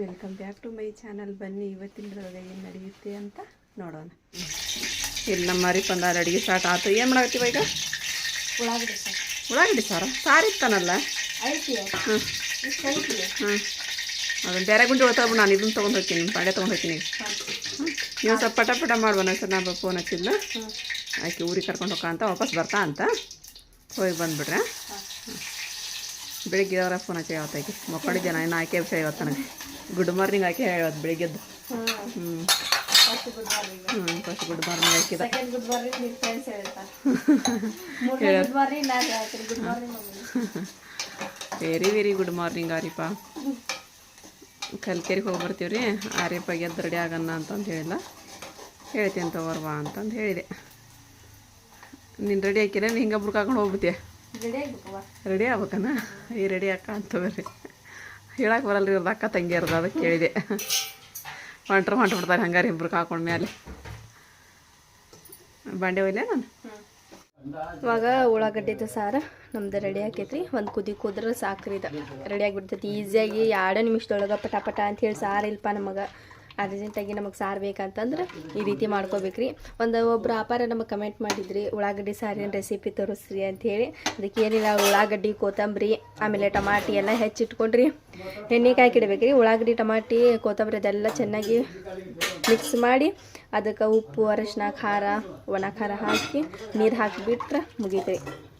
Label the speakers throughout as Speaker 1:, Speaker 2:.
Speaker 1: Welcome back to my channel ಬನ್ನಿ ಇವತ್ತಿನದ್ರೊಳಗೆ ಏನು ನಡೆಯುತ್ತೆ ಅಂತ ನೋಡೋಣ. ಇಲ್ಲಿ ನಮ್ಮ ಮರಿ ಬಂದ ಅಡುಗೆ ಸ್ಟಾರ್ಟ್ ಆಯ್ತು. ಏನು ಮಾಡಾಕತ್ತೀವ ಈಗ?
Speaker 2: ಉಳ್ಳಾಗಡ್ಡಿ ಸರ್.
Speaker 1: ಉಳ್ಳಾಗಡ್ಡಿ ಸಾರ? ಸಾರು ಇತ್ತಾನಲ್ಲ ಹ್ಞೂ
Speaker 2: ಹಾಂ
Speaker 1: ಹ್ಞೂ ಅದನ್ನು ಬೇರೆ ಗುಂಡಿ ಹೋಗ್ತಾ ನಾನು ಇದನ್ನು ತೊಗೊಂಡು ಹೋಗ್ತೀನಿ ನಿಮ್ಮ ಪಾಡೆ ತೊಗೊಂಡು ಹೋಗ್ತೀನಿ. ನೀವು ಸ್ವಲ್ಪ ಪಟ ಪಟ ಮಾಡ್ಬೋಣ ಸರ್ ನಾ ಫೋನ್ ಹಚ್ಚಿಲ್ಲ ಆಕೆ ಊರಿಗೆ ಕರ್ಕೊಂಡು ಹೋಗ ಅಂತ ವಾಪಸ್ ಬರ್ತಾ ಅಂತ. ಹೋಗಿ ಬಂದುಬಿಟ್ರೆ ಬೆಳಿಗ್ಗೆ ಅವರ ಫೋನ್ ಹಚ್ಚಿ ಯಾವತ್ತಾಗಿ ಜನ ನಾನು ಆಕೆ ವಿಷಯ ಇವತ್ತು ನನಗೆ. ಗುಡ್ ಮಾರ್ನಿಂಗ್ ಆಕೆ ಹೇಳೋದು ಬೆಳಿಗ್ಗೆದ್ದು. ಹ್ಞೂ
Speaker 2: ಫಸ್ಟ್ ಗುಡ್ ಮಾರ್ನಿಂಗ್
Speaker 1: ಹ್ಞೂ ಫಸ್ಟ್ ಗುಡ್ ಮಾರ್ನಿಂಗ್ ಹಾಕಿದ. ವೆರಿ ವೆರಿ ಗುಡ್ ಮಾರ್ನಿಂಗ್ ಆರಿಪ ಕಲ್ಕೆರಿಗೆ ಹೋಗಿ ಬರ್ತೀವಿ ರೀ ಆರಿಪ ಎದ್ದು ರೆಡಿ ಆಗಣ್ಣ ಅಂತಂದು ಹೇಳಿಲ್ಲ. ಹೇಳ್ತೀನಿ ತಗೋರ್ವಾ ಅಂತಂದು ಹೇಳಿದೆ. ನೀನು ರೆಡಿ ಹಾಕಿಲ್ಲ ನೀನು ಹಿಂಗೆ ಬುಡ್ಕಾಕೊಂಡು ಹೋಗ್ಬಿಡ್ತೀಯ?
Speaker 2: ರೆಡಿ ಆಗ್ಬೇಕು
Speaker 1: ರೆಡಿ ಆಗ್ಬೇಕನ? ಈ ರೆಡಿ ಹಾಕ ಅಂತ ತಗೋರಿ ಹೇಳಕ್ಕೆ ಬರಲ್ರಿ ಇವ್ರದ್ದು ಅಕ್ಕ ತಂಗಿ ತಂಗಿಯರ್ದು ಅದಕ್ಕೆ ಕೇಳಿದೆ. ಹೊಂಟ್ರು ಹೊಂಟು ಬಿಡ್ತಾರೆ ಹಂಗಾರೆ ಇಬ್ರು ಹಾಕೊಂಡು ಮೇಲೆ ಬಂಡೆ ಒಯ್ಲೆ ನಾನು?
Speaker 2: ಇವಾಗ ಉಳ್ಳಾಗಡ್ಡಿದ ಸಾರು, ನಮ್ದು ರೆಡಿ ಆಕೈತ್ರಿ. ಒಂದು ಕುದಿ ಕುದ್ರೆ ಸಾಕ್ರಿ ಇದು. ರೆಡಿ ಆಗಿಬಿಡ್ತೈತಿ. ಈಸಿಯಾಗಿ ಎರಡು ನಿಮಿಷದೊಳಗೆ ಪಟಾಪಟ ಪಟ ಅಂತ ಹೇಳಿ ಸಾರು ಇಲ್ಪ ನಮಗೆ. ಅರ್ಜೆಂಟಾಗಿ ನಮಗೆ ಸಾರು ಬೇಕಂತಂದ್ರೆ ಈ ರೀತಿ ಮಾಡ್ಕೋಬೇಕ್ರಿ. ಒಂದು ಒಬ್ಬರು ಅಪಾರ ನಮಗೆ ಕಮೆಂಟ್ ಮಾಡಿದ್ರಿ, ಉಳ್ಳಾಗಡ್ಡಿ ಸಾರಿನ ರೆಸಿಪಿ ತೋರಿಸ್ರಿ ಅಂಥೇಳಿ ಅದಕ್ಕೆ ಏನಿಲ್ಲ, ಉಳ್ಳಾಗಡ್ಡಿ, ಕೊತ್ತಂಬರಿ, ಆಮೇಲೆ ಟಮಾಟಿ ಎಲ್ಲ ಹೆಚ್ಚಿಟ್ಕೊಂಡ್ರಿ. ಎಣ್ಣೆ ಕಿಡಬೇಕ್ರಿ ಉಳ್ಳಾಗಡ್ಡಿ, ಟಮಾಟಿ, ಕೊತ್ತಂಬರಿ ಅದೆಲ್ಲ ಚೆನ್ನಾಗಿ ಮಿಕ್ಸ್ ಮಾಡಿ ಅದಕ್ಕೆ ಉಪ್ಪು, ಅರಶಿನ, ಖಾರ, ಒಣ ಖಾರ ಹಾಕಿ ನೀರು ಹಾಕಿಬಿಟ್ರೆ ಮುಗೀತ್ರಿ.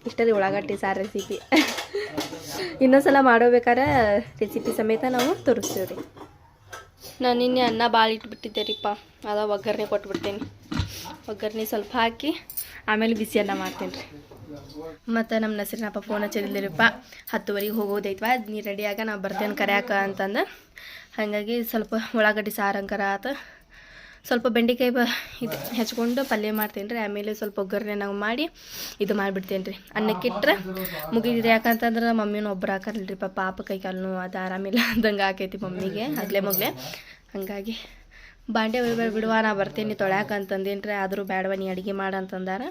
Speaker 2: ಇಷ್ಟೇ ಉಳ್ಳಾಗಡ್ಡಿ ಸಾರು ರೆಸಿಪಿ ಇನ್ನೊಂದ್ಸಲ ಮಾಡೋಬೇಕಾದ್ರೆ ರೆಸಿಪಿ ಸಮೇತ ನಾವು ತೋರಿಸ್ತೀವಿ ರೀ ನಾನು ನಿನ್ನೆ ಅನ್ನ ಭಾಳ ಇಟ್ಬಿಟ್ಟಿದ್ದೆ ರೀಪ್ಪ ಅದ ಒಗ್ಗರಣೆ ಕೊಟ್ಬಿಡ್ತೀನಿ. ಒಗ್ಗರಣೆ ಸ್ವಲ್ಪ ಹಾಕಿ ಆಮೇಲೆ ಬಿಸಿ ಅನ್ನ ಮಾಡ್ತೀನಿ ರೀ. ಮತ್ತು ನಮ್ಮ ನಸರಿನಪ್ಪ ಫೋನ್ ಹಚ್ಚಿರ್ಲಿರಪ್ಪ ಹತ್ತುವರೆಗೆ ಹೋಗೋದೈತ್ವ, ನೀ ರೆಡಿಯಾಗ ನಾ ಬರ್ತೇನೆ ಕರ್ಯಾಕ ಅಂತಂದು. ಹಾಗಾಗಿ ಸ್ವಲ್ಪ ಉಳ್ಳಾಗಡ್ಡಿ ಸಾರು ಆತು. ಸ್ವಲ್ಪ ಬೆಂಡೆಕಾಯಿ ಬ ಇದು ಹೆಚ್ಕೊಂಡು ಪಲ್ಯ ಮಾಡ್ತೀನಿ ರೀ. ಆಮೇಲೆ ಸ್ವಲ್ಪ ಒಗ್ಗರಣೆ ನಾವು ಮಾಡಿ ಇದು ಮಾಡಿಬಿಡ್ತೀನಿ ರೀ ಅನ್ನಕ್ಕಿಟ್ರೆ ಮುಗಿದಿದೆ. ಯಾಕಂತಂದ್ರೆ ಮಮ್ಮಿನೂ ಒಬ್ರು ಹಾಕಲ್ರಿ ಪಾಪ ಪಾಪ ಕೈ ಕಾಲು ಅದು ಆರಾಮಿಲ್ಲ ಅಂದಂಗೆ ಆಕೈತಿ ಮಮ್ಮಿಗೆ ಅಗ್ಲೇ ಮೊಗ್ಲೆ ಹಾಗಾಗಿ ಬಾಂಡೆ ಒಯ್ಬೇಡ ಬಿಡುವ, ನಾ ಬರ್ತೀನಿ ತೊಳ್ಯಾಕೆ ಅಂತಂದೇನು ರೀ ಆದರೂ ಬೇಡವ ನೀ ಅಡುಗೆ ಮಾಡಂತಂದಾರ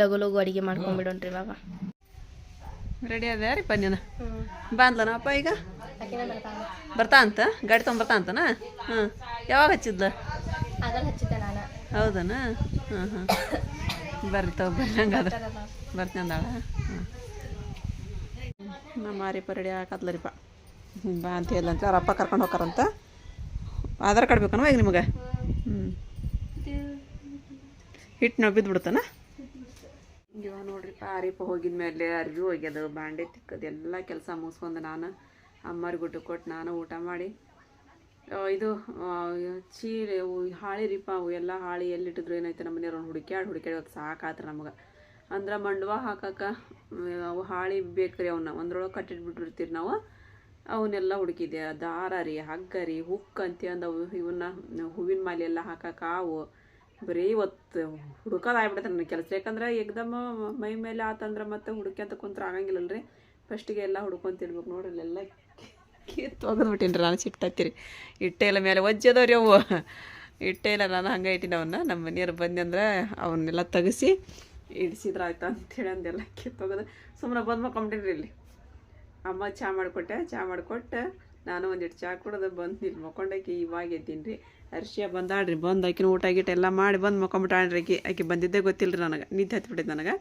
Speaker 2: ಲಘು ಲಘು ಅಡುಗೆ ಮಾಡ್ಕೊಂಬಿಡೋಣ್ರಿ ಬಾಬಾ
Speaker 1: ರೆಡಿ ಅದ ರೀ ಪನ್ಯನ ಬಾಂದ್ಲನಪ್ಪ ಈಗ? ಬರ್ತಾ ಅಂತ? ಗಾಡಿ ತೊಗೊಂಬರ್ತಾ ಅಂತನಾ? ಹಾಂ. ಯಾವಾಗ ಹಚ್ಚಿದ್ಲ? ಹೌದನಾ? ಹಾಂ ಹಾಂ. ಬರ್ರಿ ತಗೋ ಬರ್ರಿ ಹಂಗಾದ್ರೆ. ಬರ್ತೀನಿ ಅಂದಾಳ. ಹಾಂ. ನಮ್ಮ ಅರಿ ರೆಡಿ ಹಾಕತ್ಲರಿಪ್ಪ ಬಾ ಅಂತ ಹೇಳಂತ ಅವ್ರ ಅಪ್ಪ ಕರ್ಕೊಂಡು ಹೋಗಾರಂತ ಆಧಾರ್ ಕಾರ್ಡ್ ಬೇಕನವ ಈಗ ನಿಮಗೆ? ಹ್ಞೂ ಹಿಟ್ಟು ನಾವು ಬಿದ್ದುಬಿಡ್ತಾನ ಇವಾಗ ನೋಡ್ರಿಪ್ಪ ಆರಿಪ ಹೋಗಿದ ಮೇಲೆ ಅರ್ವಿ ಹೋಗ್ಯದು ಬಾಂಡೆ ತಿಕ್ಕದು ಎಲ್ಲ ಕೆಲಸ ಮುಗಿಸ್ಕೊಂಡು ನಾನು. ಅಮ್ಮರಿಗೆ ಊಟ ಕೊಟ್ಟು ನಾನು ಊಟ ಮಾಡಿ ಇದು ಚೀರೆ ಹಾಳೆ ರೀಪ ಅವು ಎಲ್ಲ ಹಾಳಿ ಎಲ್ಲಿಟ್ಟಿದ್ರು ಏನಾಯ್ತು ನಮ್ಮ ಮನೆಯವ್ರನ್ನ ಹುಡುಕ್ಯಾಡಿ ಹುಡುಕ್ಯಾಡಿ ಇವತ್ತು ಸಾಕಾತ್ರ ನಮಗೆ. ಅಂದ್ರೆ ಮಂಡವ ಹಾಕಕ್ಕೆ ಅವು ಹಾಳಿ ಬೇಕ್ರಿ ಅವನ್ನ ಒಂದ್ರೊಳಗೆ ಕಟ್ಟಿಟ್ಬಿಟ್ಟಿರ್ತೀರಿ ನಾವು, ಅವನ್ನೆಲ್ಲ ಹುಡುಕಿದೆ ದಾರ ರೀ, ಹಗ್ಗ ರೀ, ಹುಕ್ ಅಂತ ಅಂದವು ಇವನ್ನ, ಹೂವಿನ ಮಾಲೆ ಎಲ್ಲ ಹಾಕಕ್ಕೆ, ಅವು, ಬರೀ ಇವತ್ತು ಹುಡುಕೋದಾಗ್ಬಿಡುತ್ತೆ ನನ್ನ ಕೆಲಸ. ಯಾಕಂದ್ರೆ ಏಕ್ದಮ್ ಮೈ ಮೇಲೆ ಆತಂದ್ರೆ ಮತ್ತೆ ಹುಡುಕ್ಯಂತ ಕುಂತ್ರ ಆಗಂಗಿಲ್ಲಲ್ರಿ. ಫಸ್ಟಿಗೆ ಎಲ್ಲ ಹುಡ್ಕೊಂತಿರ್ಬೇಕು ನೋಡ್ರಿ ಇಲ್ಲೆಲ್ಲ ಕಿತ್ತು ಒಗದ್ಬಿಟ್ಟಿನಿ ನಾನು ಸಿಟ್ಟಾತಿರಿ ಇಟ್ಟೆ ಇಲ್ಲ ಮೇಲೆ ಒಜ್ಜದವ್ರಿ ಅವು ಇಟ್ಟೆ ಇಲ್ಲ ನಾನು ಹಂಗೆ ಅವನ್ನ ನಮ್ಮ ಮನೆಯವ್ರು ಬಂದಂದ್ರೆ ಅವನ್ನೆಲ್ಲ ತೆಗಿಸಿ ಇಡಿಸಿದ್ರೆ ಆಯ್ತು ಅಂತೇಳಿ ಅಂದೆಲ್ಲ ಕಿತ್ತೋಗೋದು ಸುಮ್ಮನೆ ಬಂದು ಮಕ್ಕೊಂಬಿಟ್ಟಿನಿ ರೀ ಇಲ್ಲಿ. ಅಮ್ಮ ಚಾ ಮಾಡಿಕೊಟ್ಟೆ, ಚಾ ಮಾಡಿಕೊಟ್ಟು. ನಾನು ಒಂದಿಟ್ಟು ಚಾ ಕುಡ್ದು ಬಂದು ಇಲ್ಲಿ ಮಕ್ಕೊಂಡಾಕಿ ಇವಾಗ ಎದ್ದೀನಿ ರೀ ಅರ್ಶಿಯ ಬಂದಾಡ್ರಿ ಬಂದು ಆಕಿನ ಊಟ ಗೀಟ ಎಲ್ಲ ಮಾಡಿ ಬಂದು ಮಕ್ಕೊಂಬಿಟ್ಟಾಳ್ರಿ ಆಕಿ. ಆಕಿ ಬಂದಿದ್ದೇ ಗೊತ್ತಿಲ್ಲ ರೀ ನನಗೆ, ನಿದ್ದೆ ಹತ್ಬಿಟ್ಟಿದ್ದು ನನಗೆ.